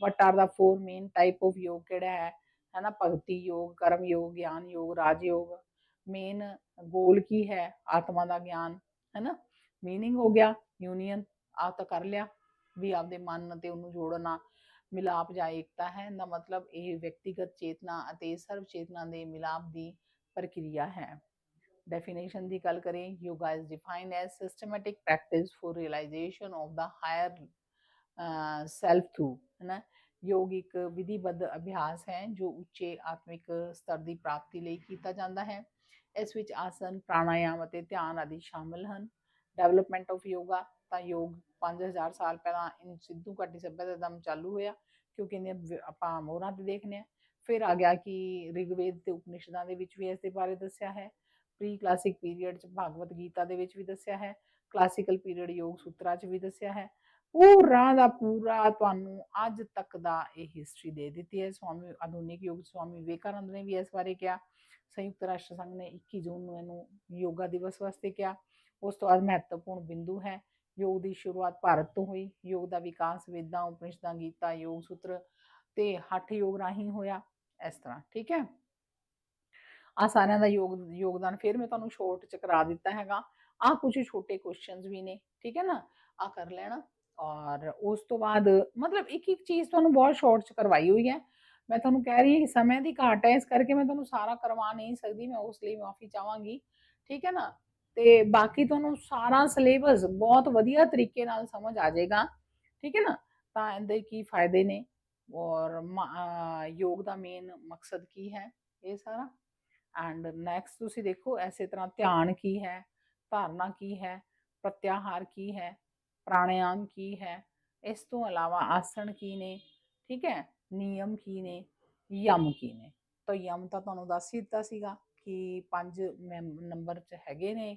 What are the four main type of yoga ਕਿਹੜਾ ਹੈ? ਹੈ ਭਗਤੀ ਯੋਗ, ਕਰਮ ਯੋਗ, ਗਿਆਨ ਯੋਗ, ਰਾਜ ਯੋਗ। ਮੇਨ ਗੋਲ ਕੀ ਹੈ ਆਤਮਾ ਦਾ ਗਿਆਨ ਹੈ ਨਾ ਮੀਨਿੰਗ ਹੋ ਗਿਆ ਯੂਨੀਅਨ ਆ ਤਾਂ ਕਰ ਲਿਆ ਵੀ ਆਪਦੇ ਮਨ ਤੇ ਉਹਨੂੰ ਜੋੜਨਾ ਮਿਲਾਪ ਜਾਂ ਏਕਤਾ ਹੈ ਦਾ ਮਤਲਬ ਇਹ ਵਿਅਕਤੀਗਤ ਚੇਤਨਾ ਅਤੇ ਸਰਵ ਚੇਤਨਾ ਦੇ ਮਿਲਾਪ ਦੀ ਪ੍ਰਕਿਰਿਆ ਹੈ। ਡੈਫੀਨੇਸ਼ਨ ਦੀ ਗੱਲ ਕरें yoga is defined as systematic practice for realization of the higher uh, self through ਯੋਗ ਇੱਕ ਵਿਧੀਬੱਧ ਅਭਿਆਸ ਹੈ ਜੋ ਉੱਚੇ ਆਤਮਿਕ ਸਤਰ ਦੀ ਪ੍ਰਾਪਤੀ ਲਈ ਕੀਤਾ ਜਾਂਦਾ ਹੈ। ਇਸ ਵਿੱਚ ਆਸਨ, ਪ੍ਰਾਣਾਯਾਮ ਅਤੇ ਧਿਆਨ ਆਦਿ ਸ਼ਾਮਲ ਹਨ। ਡਿਵੈਲਪਮੈਂਟ ਆਫ ਯੋਗਾ ਤਾਂ ਯੋਗ 5000 ਸਾਲ ਪਹਿਲਾਂ ਇਨ ਸਿੱਧੂ ਘਾਟੀ ਸੱਭਿਅਤਾ ਦਾ ਚਾਲੂ ਹੋਇਆ, ਕਿਉਂਕਿ ਇਹਨੇ ਆਪਾਂ ਮੋਹਰਾਂ ਤੇ ਦੇਖਨੇ ਆ। ਫਿਰ ਆ ਗਿਆ ਕਿ ਰਿਗਵੇਦ ਤੇ ਉਪਨਿਸ਼ਦਾਂ ਦੇ ਵਿੱਚ ਵੀ ਇਸ ਦੇ ਬਾਰੇ ਦੱਸਿਆ ਹੈ। ਪ੍ਰੀ ਕਲਾਸਿਕ ਪੀਰੀਅਡ ਚ ਭਗਵਤ ਗੀਤਾ ਦੇ ਵਿੱਚ ਵੀ ਦੱਸਿਆ ਹੈ। ਕਲਾਸਿਕਲ ਪੀਰੀਅਡ ਯੋਗ ਸੂਤਰਾਂ ਚ ਵੀ ਦੱਸਿਆ ਹੈ। ਪੂਰਾ ਦਾ ਪੂਰਾ ਤੁਹਾਨੂੰ ਅੱਜ ਤੱਕ ਦਾ ਇਹ ਹਿਸਟਰੀ ਦੇ ਦਿੱਤੀ ਹੈ। ਸਵਾਮੀ, ਆਧੁਨਿਕ ਯੁੱਗ ਸਵਾਮੀ ਵਿਵੇਕਾਨੰਦ ਨੇ ਵੀ ਇਸ ਬਾਰੇ ਕਿਹਾ। ਸੰਯੁਕਤ ਰਾਸ਼ਟਰ ਸੰਘ ਨੇ 21 ਜੂਨ ਨੂੰ ਇਹਨੂੰ ਯੋਗਾ ਦਿਵਸ ਵਾਸਤੇ ਕਿਹਾ। ਉਸ ਤੋਂ ਬਾਅਦ ਮਹੱਤਵਪੂਰਨ ਬਿੰਦੂ ਹੈ। ਯੋਗ ਦੀ ਸ਼ੁਰੂਆਤ ਭਾਰਤ ਤੋਂ ਹੋਈ। ਯੋਗ ਦਾ ਵਿਕਾਸ ਵੇਦਾਂ, ਉਪਨਿਸ਼ਦਾਂ, ਗੀਤਾ, ਯੋਗ ਸੂਤਰ ਤੇ ਹੱਠ ਯੋਗ ਰਾਹੀਂ ਹੋਇਆ। ਇਸ ਤਰ੍ਹਾਂ, ਠੀਕ ਹੈ? ਆ ਸਾਰਿਆਂ ਦਾ ਯੋਗ, ਯੋਗਦਾਨ ਫਿਰ ਮੈਂ ਤੁਹਾਨੂੰ ਸ਼ੋਰਟ ਚ ਕਰਾ ਦਿੱਤਾ ਹੈਗਾ। ਆ ਕੁਝ ਛੋਟੇ ਕੁਐਸਚਨਸ ਵੀ ਨੇ, ਠੀਕ ਹੈ ਨਾ? ਆ ਕਰ ਲੈਣਾ। ਔਰ ਉਸ ਤੋਂ ਬਾਅਦ ਮਤਲਬ ਇੱਕ ਇੱਕ ਚੀਜ਼ ਤੁਹਾਨੂੰ ਬਹੁਤ ਸ਼ੋਰਟ ਚ ਕਰਵਾਈ ਹੋਈ ਹੈ। ਮੈਂ ਤੁਹਾਨੂੰ ਕਹਿ ਰਹੀ ਹਾਂ ਕਿ ਸਮੇਂ ਦੀ ਘਾਟ ਹੈ, ਇਸ ਕਰਕੇ ਮੈਂ ਤੁਹਾਨੂੰ ਸਾਰਾ ਕਰਵਾ ਨਹੀਂ ਸਕਦੀ, ਮੈਂ ਉਸ ਲਈ ਮਾਫੀ ਚਾਹਾਂਗੀ, ਠੀਕ ਹੈ ਨਾ? ਤੇ ਬਾਕੀ ਤੁਹਾਨੂੰ ਸਾਰਾ ਸਿਲੇਬਸ ਬਹੁਤ ਵਧੀਆ ਤਰੀਕੇ ਨਾਲ ਸਮਝ ਆ ਜਾਏਗਾ, ਠੀਕ ਹੈ ਨਾ? ਤਾਂ ਇਹਦੇ ਕੀ ਫਾਇਦੇ ਨੇ? ਔਰ ਮ- ਯੋਗ ਦਾ ਮੇਨ ਮਕਸਦ ਕੀ ਹੈ ਇਹ ਸਾਰਾ? ਐਂਡ ਨੈਕਸਟ ਤੁਸੀਂ ਦੇਖੋ, ਐਸੇ ਤਰ੍ਹਾਂ ਧਿਆਨ ਕੀ ਹੈ, ਧਾਰਨਾ ਕੀ ਹੈ, ਪ੍ਰਤਿਆਹਾਰ ਕੀ ਹੈ, ਪ੍ਰਾਣਾਯਾਮ ਕੀ ਹੈ, ਇਸ ਤੋਂ ਇਲਾਵਾ ਆਸਣ ਕੀ ਨੇ, ਠੀਕ ਹੈ? ਨਿਯਮ ਕੀ ਨੇ, ਯਮ ਕੀ ਨੇ? ਤਾਂ ਯਮ ਤਾਂ ਤੁਹਾਨੂੰ ਦੱਸ ਹੀ ਦਿੱਤਾ ਸੀਗਾ ਕਿ ਪੰਜ ਨੰਬਰ ਚ ਹੈਗੇ ਨੇ।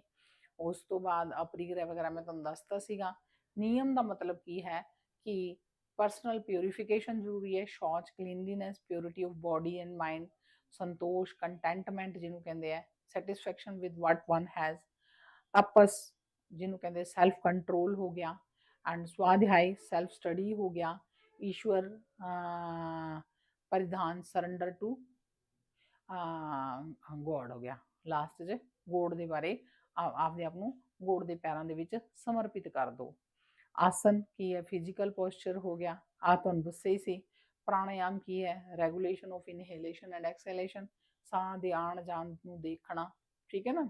ਉਸ ਤੋਂ ਬਾਅਦ ਅਪਰੀਗ੍ਰਹਿ ਵਗੈਰਾ ਮੈਂ ਤੁਹਾਨੂੰ ਦੱਸਤਾ ਸੀਗਾ। ਨਿਯਮ ਦਾ ਮਤਲਬ ਕੀ ਹੈ ਕਿ ਪਰਸਨਲ ਪਿਉਰੀਫਿਕੇਸ਼ਨ ਜ਼ਰੂਰੀ ਹੈ, shaucha cleanliness purity of body and mind santosha contentment ਜਿਹਨੂੰ ਕਹਿੰਦੇ ਆ satisfaction with what one has ਆਪਸ ਜਿਹਨੂੰ ਕਹਿੰਦੇ ਸੈਲਫ ਕੰਟਰੋਲ ਹੋ ਗਿਆ ਐਂਡ ਸਵਾਧਿਆਇ ਸੈਲਫ ਸਟੱਡੀ ਹੋ ਗਿਆ Ishwar uh, surrender to God ਹੋ ਗਿਆ ਲਾਸਟ 'ਚ ਗੋਡ ਦੇ ਬਾਰੇ ਆਪਦੇ ਆਪ ਨੂੰ ਗੋਡ ਦੇ ਪੈਰਾਂ ਦੇ ਵਿੱਚ ਸਮਰਪਿਤ ਕਰ ਦਿਓ ਆਸਨ ਕੀ ਹੈ? ਫਿਜ਼ੀਕਲ ਪੋਸਚਰ ਹੋ ਗਿਆ। ਆ ਤੁਹਾਨੂੰ ਦੱਸਿਆ ਹੀ ਸੀ। ਪ੍ਰਾਣਾਯਾਮ ਕੀ ਹੈ? Regulation of inhalation and exhalation ਸਾਹ ਦੇ ਆਣ ਜਾਣ ਨੂੰ ਦੇਖਣਾ। ਠੀਕ ਹੈ ਨਾ?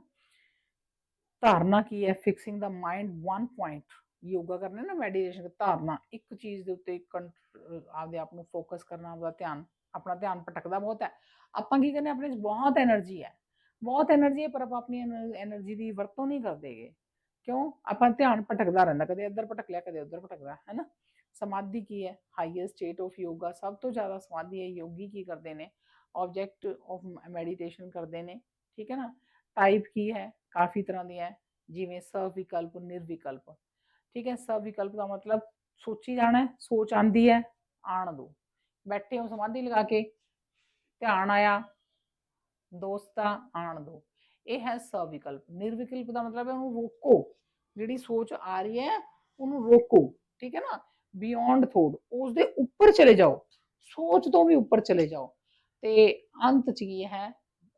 ਧਾਰਨਾ ਕੀ ਹੈ? Fixing the mind one point yoga ਕਰਨਾ ਨਾ ਮੈਡੀਟੇਸ਼ਨ ਧਾਰਨਾ, ਇੱਕ ਚੀਜ਼ ਦੇ ਉੱਤੇ ਆਪਦੇ ਆਪ ਨੂੰ ਫੋਕਸ ਕਰਨਾ, ਆਪਦਾ ਧਿਆਨ, ਆਪਣਾ ਧਿਆਨ ਭਟਕਦਾ ਬਹੁਤ ਹੈ। ਆਪਾਂ ਕੀ ਕਰਨੇ, ਆਪਣੇ ਬਹੁਤ એનર્ਜੀ ਹੈ। ਬਹੁਤ એનર્ਜੀ ਹੈ, ਪਰ ਆਪਾਂ ਆਪਣੀ એનર્ਜੀ ਦੀ ਵਰਤੋਂ ਨਹੀਂ ਕਰਦੇਗੇ ਕਿਉਂ? ਆਪਾਂ ਧਿਆਨ ਭਟਕਦਾ ਰਹਿੰਦਾ, ਕਦੇ ਇੱਧਰ ਭਟਕ ਲਿਆ, ਕਦੇ ਉੱਧਰ ਭਟਕਦਾ ਹੈ ਨਾ? ਸਮਾਧੀ ਕੀ ਹੈ? ਹਾਈਐਸਟ ਸਟੇਟ ਆਫ ਯੋਗਾ ਸਭ ਤੋਂ ਜ਼ਿਆਦਾ ਸਮਾਧੀ ਹੈ, ਯੋਗੀ ਕੀ ਕਰਦੇ ਨੇ? ਆਬਜੈਕਟ ਆਫ ਮੈਡੀਟੇਸ਼ਨ ਕਰਦੇ ਨੇ, ਠੀਕ ਹੈ ਨਾ? ਟਾਈਪ ਕੀ ਹੈ? ਕਾਫੀ ਤਰ੍ਹਾਂ ਦੀ ਹੈ, ਜਿਵੇਂ ਸਰਵ ਵਿਕਲਪ ਨਿਰਵਿਕਲਪ। ਠੀਕ ਹੈ ਸਵਿਕਲਪ ਦਾ ਮਤਲਬ ਸੋਚੀ ਜਾਣਾ ਹੈ, ਸੋਚ ਆਂਦੀ ਹੈ ਆਣ ਦੋ। ਬੈਠੇ ਹੋ ਸਮਾਧੀ ਲਗਾ ਕੇ ਧਿਆਨ ਆਇਆ ਦੋਸਤਾ ਆਣ ਦੋ। ਇਹ ਹੈ ਸਵਿਕਲਪ। ਨਿਰਵਿਕਲਪ ਦਾ ਮਤਲਬ ਹੈ ਉਹਨੂੰ ਰੋਕੋ। ਜਿਹੜੀ ਸੋਚ ਆ ਰਹੀ ਹੈ ਉਹਨੂੰ ਰੋਕੋ। ਠੀਕ ਹੈ ਨਾ? ਬਿਯੋਂਡ ਥੋਟ ਉਸ ਦੇ ਉੱਪਰ ਚਲੇ ਜਾਓ। ਸੋਚ ਤੋਂ ਵੀ ਉੱਪਰ ਚਲੇ ਜਾਓ। ਤੇ ਅੰਤ ਚ ਕੀ ਹੈ?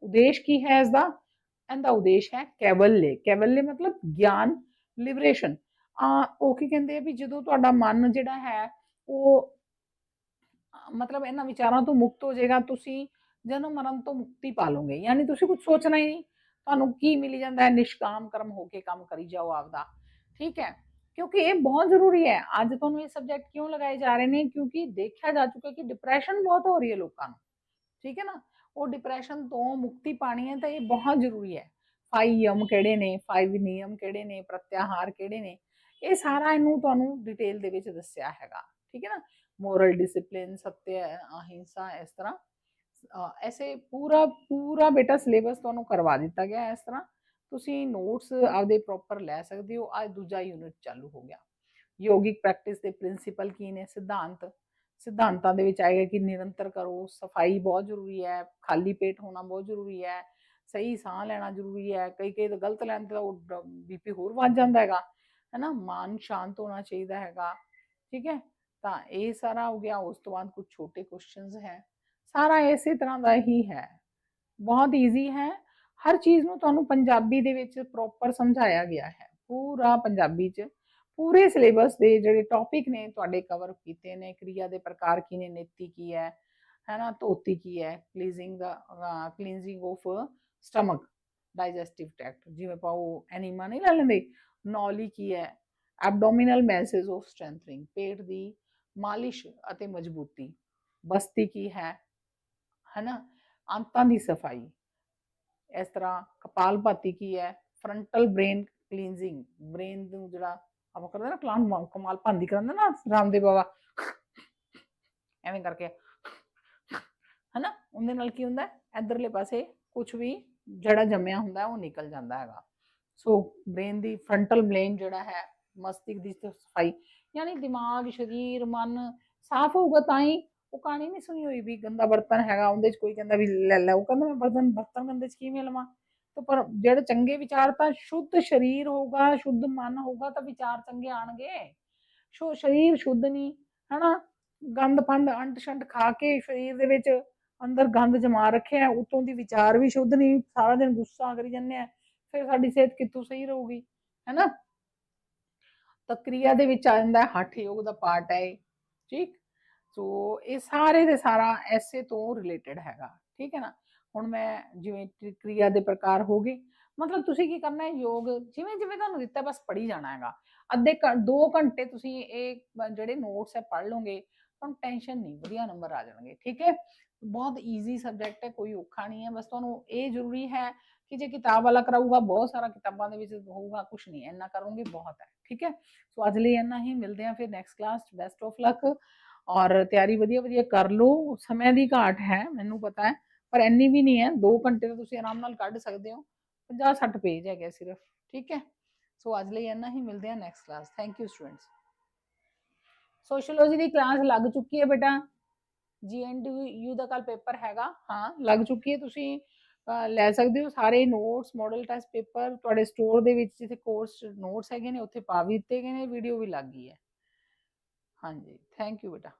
ਉਦੇਸ਼ ਕੀ ਹੈ ਇਸ ਦਾ ਇਹਦਾ ਉਦੇਸ਼ ਹੈ ਕੈਵਲਯ ਕੈਵਲਯ ਮਤਲਬ ਗਿਆਨ ਲਿਬਰੇਸ਼ਨ। ਆ ਉਹ ਕੀ ਕਹਿੰਦੇ ਆ ਵੀ ਜਦੋਂ ਤੁਹਾਡਾ ਮਨ ਜਿਹੜਾ ਹੈ, ਉਹ ਮਤਲਬ ਇਹਨਾਂ ਵਿਚਾਰਾਂ ਤੋਂ ਮੁਕਤ ਹੋ ਜਾਏਗਾ, ਤੁਸੀਂ ਜਨਮ ਮਰਨ ਤੋਂ ਮੁਕਤੀ ਪਾ ਲਓਗੇ। ਯਾਨੀ ਤੁਸੀਂ ਕੁਝ ਸੋਚਣਾ ਹੀ ਨਹੀਂ। ਤੁਹਾਨੂੰ ਕੀ ਮਿਲੀ ਜਾਂਦਾ ਹੈ? ਨਿਸ਼ਕਾਮ ਕਰਮ ਹੋ ਕੇ ਕੰਮ ਕਰੀ ਜਾਓ ਆਪਦਾ। ਠੀਕ ਹੈ? ਕਿਉਂਕਿ ਇਹ ਬਹੁਤ ਜ਼ਰੂਰੀ ਹੈ। ਅੱਜ ਤੁਹਾਨੂੰ ਇਹ ਸਬਜੈਕਟ ਕਿਉਂ ਲਗਾਏ ਜਾ ਰਹੇ ਨੇ? ਕਿਉਂਕਿ ਦੇਖਿਆ ਜਾ ਚੁੱਕਾ ਕਿ ਡਿਪਰੈਸ਼ਨ ਬਹੁਤ ਹੋ ਰਹੀ ਹੈ ਲੋਕਾਂ ਨੂੰ। ਠੀਕ ਹੈ ਨਾ? ਉਹ ਡਿਪਰੈਸ਼ਨ ਤੋਂ ਮੁਕਤੀ ਪਾਣੀ ਹੈ ਤਾਂ ਇਹ ਬਹੁਤ ਜ਼ਰੂਰੀ ਹੈ। ਫਾਈਵ ਯਮ ਕਿਹੜੇ ਨੇ? ਫਾਈਵ ਨਿਯਮ ਕਿਹੜੇ ਨੇ? ਪ੍ਰਤਿਆਹਾਰ ਕਿਹੜੇ ਨੇ? ਇਹ ਸਾਰਾ ਇਹਨੂੰ ਤੁਹਾਨੂੰ ਡਿਟੇਲ ਦੇ ਵਿੱਚ ਦੱਸਿਆ ਹੈਗਾ, ਠੀਕ ਹੈ ਨਾ? ਮੋਰਲ ਡਿਸਪਲਿਨ ਸਤਿ ਅਹਿੰਸਾ, ਇਸ ਤਰ੍ਹਾਂ ਐਸੇ ਪੂਰਾ ਪੂਰਾ ਬੇਟਾ ਸਿਲੇਬਸ ਤੁਹਾਨੂੰ ਕਰਵਾ ਦਿੱਤਾ ਗਿਆ ਇਸ ਤਰ੍ਹਾਂ। ਤੁਸੀਂ ਨੋਟਸ ਆਪਦੇ ਪ੍ਰੋਪਰ ਲੈ ਸਕਦੇ ਹੋ। ਅੱਜ ਦੂਜਾ ਯੂਨਿਟ ਚਾਲੂ ਹੋ ਗਿਆ। ਯੋਗਿਕ ਪ੍ਰੈਕਟਿਸ ਦੇ ਪ੍ਰਿੰਸੀਪਲ ਕੀ ਨੇ? ਸਿਧਾਂਤ। ਸਿਧਾਂਤਾਂ ਦੇ ਵਿੱਚ ਆਏਗਾ ਕਿ ਨਿਰੰਤਰ ਕਰੋ, ਸਫ਼ਾਈ ਬਹੁਤ ਜ਼ਰੂਰੀ ਹੈ, ਖਾਲੀ ਪੇਟ ਹੋਣਾ ਬਹੁਤ ਜ਼ਰੂਰੀ ਹੈ, ਸਹੀ ਸਾਹ ਲੈਣਾ ਜ਼ਰੂਰੀ ਹੈ ਕਈ ਕਈ ਤਾਂ ਗਲਤ ਲੈਣ ਤੇ ਉਹ ਬੀਪੀ ਹੋਰ ਵੱਧ ਜਾਂਦਾ ਹੈਗਾ। ਹੈਨਾ, ਮਨ ਸ਼ਾਂਤ ਹੋਣਾ ਚਾਹੀਦਾ ਹੈਗਾ। ਠੀਕ ਹੈ? ਤਾਂ ਇਹ ਸਾਰਾ ਹੋ ਗਿਆ, ਉਸ ਤੋਂ ਬਾਅਦ ਕੁਝ ਛੋਟੇ ਕੁਐਸਚਨਸ ਹੈ। ਸਾਰਾ ਇਸੇ ਤਰ੍ਹਾਂ ਦਾ ਹੀ ਹੈ। ਬਹੁਤ ਈਜ਼ੀ ਹੈ। ਹਰ ਚੀਜ਼ ਨੂੰ ਤੁਹਾਨੂੰ ਪੰਜਾਬੀ ਦੇ ਵਿੱਚ ਪ੍ਰੋਪਰ ਸਮਝਾਇਆ ਗਿਆ ਹੈ। ਪੂਰਾ ਪੰਜਾਬੀ ਚ। ਪੂਰੇ ਸਿਲੇਬਸ ਦੇ ਜਿਹੜੇ ਟੌਪਿਕ ਨੇ, ਤੁਹਾਡੇ ਕਵਰ ਕੀਤੇ ਨੇ। ਕ੍ਰਿਆ ਦੇ ਪ੍ਰਕਾਰ ਕੀ ਨੇ? ਨੀਤੀ ਕੀ ਹੈ? ਹੈਨਾ, ਧੋਤੀ ਕੀ ਹੈ? Cleansing the cleansing of stomach digestive tract ਜਿਵੇਂ ਪਾਓ ਐਨੀਮਾ ਨਹੀਂ ਲੈ ਲੈਂਦੇ। ਨੌਲੀ ਕੀ ਹੈ? ਐਬਡੋਮੀਨਲ ਮੈਸੇਜ ਆਫ ਸਟਰੈਂਥਨਿੰਗ ਪੇਟ ਦੀ ਮਾਲਿਸ਼ ਅਤੇ ਮਜ਼ਬੂਤੀ। ਬਸਤੀ ਕੀ ਹੈ? ਹਨਾ? ਅੰਤਾਂ ਦੀ ਸਫ਼ਾਈ। ਇਸ ਤਰ੍ਹਾਂ ਕਪਾਲਭਾਤੀ ਕੀ ਹੈ? ਫਰੰਟਲ ਬ੍ਰੇਨ ਕਲੀਨਜ਼ਿੰਗ ਬ੍ਰੇਨ ਨੂੰ ਜਿਹੜਾ ਆਪਾਂ ਕਰਦੇ ਨਾ ਕਲਾਮ ਕਮਾਲ ਭਾਂਦੀ ਕਰਾਂਦੇ ਨਾ ਰਾਮਦੇਵ ਬਾਬਾ। ਐਵੇਂ ਕਰਕੇ। ਹਨਾ? ਉਹਦੇ ਨਾਲ ਕੀ ਹੁੰਦਾ? ਹੈ? ਇੱਧਰਲੇ ਪਾਸੇ ਕੁਝ ਵੀ ਜਿਹੜਾ ਜੰਮਿਆ ਹੁੰਦਾ ਹੈ, ਉਹ ਨਿਕਲ ਜਾਂਦਾ ਹੈਗਾ। ਸੋ ਬ੍ਰੇਨ ਦੀ ਫਰੰਟਲ ਬਲੇਨ ਜਿਹੜਾ ਹੈ ਮਸਤਿਸ਼ਕ ਦੀ ਸਫ਼ਾਈ, ਯਾਨੀ ਦਿਮਾਗ, ਸਰੀਰ, ਮਨ ਸਾਫ਼ ਹੋਊਗਾ ਤਾਂ ਹੀ ਉਹ ਕਹਾਣੀ ਨਹੀਂ ਸੁਣੀ ਹੋਈ ਵੀ ਗੰਦਾ ਬਰਤਨ ਹੈਗਾ, ਉਹਦੇ ਚ ਕੋਈ ਕਹਿੰਦਾ ਵੀ ਲੈ ਲੈ, ਉਹ ਕਹਿੰਦਾ ਮੈਂ ਬਰਤਨ ਬਰਤਨ ਗੰਦੇ ਚ ਕਿਵੇਂ ਲਵਾਂ? ਤਾਂ ਪਰ ਜਿਹੜੇ ਚੰਗੇ ਵਿਚਾਰ ਤਾਂ ਸ਼ੁੱਧ ਸਰੀਰ ਹੋਊਗਾ, ਸ਼ੁੱਧ ਮਨ ਹੋਊਗਾ ਤਾਂ ਵਿਚਾਰ ਚੰਗੇ ਆਣਗੇ ਸੋ, ਸਰੀਰ ਸ਼ੁੱਧ ਨਹੀਂ, ਹਨਾ? ਗੰਦ ਪੰਦ, ਅੰਟ ਸ਼ੰਟ ਖਾ ਕੇ ਸਰੀਰ ਦੇ ਵਿੱਚ ਅੰਦਰ ਗੰਦ ਜਮਾ ਰੱਖਿਆ, ਉਤੋਂ ਦੀ ਵਿਚਾਰ ਵੀ ਸ਼ੁੱਧ ਨਹੀਂ, ਸਾਰਾ ਦਿਨ ਗੁੱਸਾ ਕਰੀ ਜਾਂਦੇ ਆ। ਫਿਰ ਸਾਡੀ ਸਿਹਤ ਕਿੱਥੋਂ ਸਹੀ ਰਹੂਗੀ, ਹੈਨਾ? ਤਾਂ ਕਿਰਿਆ ਦੇ ਵਿੱਚ ਆ ਜਾਂਦਾ ਹੱਠ ਯੋਗ ਦਾ ਪਾਰਟ ਹੈ ਠੀਕ? ਸੋ ਇਹ ਸਾਰੇ ਦੇ ਸਾਰਾ ਐਸੇ ਤੋਂ ਰਿਲੇਟਡ ਹੈਗਾ, ਠੀਕ ਹੈ ਨਾ? ਹੁਣ ਮੈਂ ਜਿਵੇਂ ਕਿਰਿਆ ਦੇ ਪ੍ਰਕਾਰ ਹੋ ਗਏ, ਮਤਲਬ ਤੁਸੀਂ ਕੀ ਕਰਨਾ ਹੈ, ਯੋਗ ਜਿਵੇਂ ਜਿਵੇਂ ਤੁਹਾਨੂੰ ਦਿੱਤਾ ਬਸ ਪੜ੍ਹੀ ਜਾਣਾ ਹੈਗਾ। ਅੱਧੇ 2 ਘੰਟੇ ਤੁਸੀਂ ਇਹ ਜਿਹੜੇ ਨੋਟਸ ਹੈ, ਪੜ੍ਹ ਲਓਗੇ, ਤੁਹਾਨੂੰ ਟੈਨਸ਼ਨ ਨਹੀਂ, ਵਧੀਆ ਨੰਬਰ ਆ ਜਾਣਗੇ, ਠੀਕ ਹੈ? ਬਹੁਤ ਈਜ਼ੀ ਸਬਜੈਕਟ ਹੈ, ਕੋਈ ਔਖਾ ਨਹੀਂ ਹੈ, ਬਸ ਤੁਹਾਨੂੰ ਇਹ ਜ਼ਰੂਰੀ ਹੈ ਕਿ ਜੇ ਕਿਤਾਬ ਵਾਲਾ ਕਰਾਊਗਾ ਬਹੁਤ ਸਾਰਾ ਕਿਤਾਬਾਂ ਦੇ ਵਿੱਚ ਹੋਊਗਾ ਕੁਝ ਨਹੀਂ ਇੰਨਾ ਕਰੂੰਗੀ ਬਹੁਤ ਹੈ ਠੀਕ ਹੈ ਸੋ ਅੱਜ ਲਈ ਇੰਨਾ ਹੀ ਮਿਲਦੇ ਹਾਂ ਫਿਰ next class best of luck ਔਰ ਤਿਆਰੀ ਵਧੀਆ ਵਧੀਆ ਕਰ ਲਓ ਸਮੇਂ ਦੀ ਘਾਟ ਹੈ ਮੈਨੂੰ ਪਤਾ ਹੈ ਪਰ ਇੰਨੀ ਵੀ ਨਹੀਂ ਹੈ 2 ਘੰਟੇ ਤਾਂ ਤੁਸੀਂ ਆਰਾਮ ਨਾਲ ਕੱਢ ਸਕਦੇ ਹੋ 50 60 ਪੇਜ ਹੈਗੇ ਸਿਰਫ ਠੀਕ ਹੈ ਸੋ ਅੱਜ ਲਈ ਇੰਨਾ ਹੀ ਮਿਲਦੇ ਹਾਂ next class thank you students sociology the class ਲੱਗ ਚੁੱਕੀ ਹੈ ਬੇਟਾ ਜੀਐਨਯੂ ਦਾ ਕੱਲ ਪੇਪਰ ਹੈਗਾ ਹਾਂ ਲੱਗ ਚੁੱਕੀ ਹੈ ਤੁਸੀਂ ਅਹ, ਲੈ ਸਕਦੇ ਹੋ ਸਾਰੇ ਨੋਟਸ ਮਾਡਲ ਟੈਸਟ ਪੇਪਰ ਤੁਹਾਡੇ ਸਟੋਰ ਦੇ ਵਿੱਚ ਜਿੱਥੇ ਕੋਰਸ ਨੋਟਸ ਹੈਗੇ ਨੇ, ਉੱਥੇ ਪਾ ਵੀ ਦਿੱਤੇ ਗਏ ਨੇ ਵੀਡੀਓ ਵੀ ਲੱਗ ਗਈ ਹੈ। ਹਾਂਜੀ ਥੈਂਕ ਯੂ ਬੇਟਾ।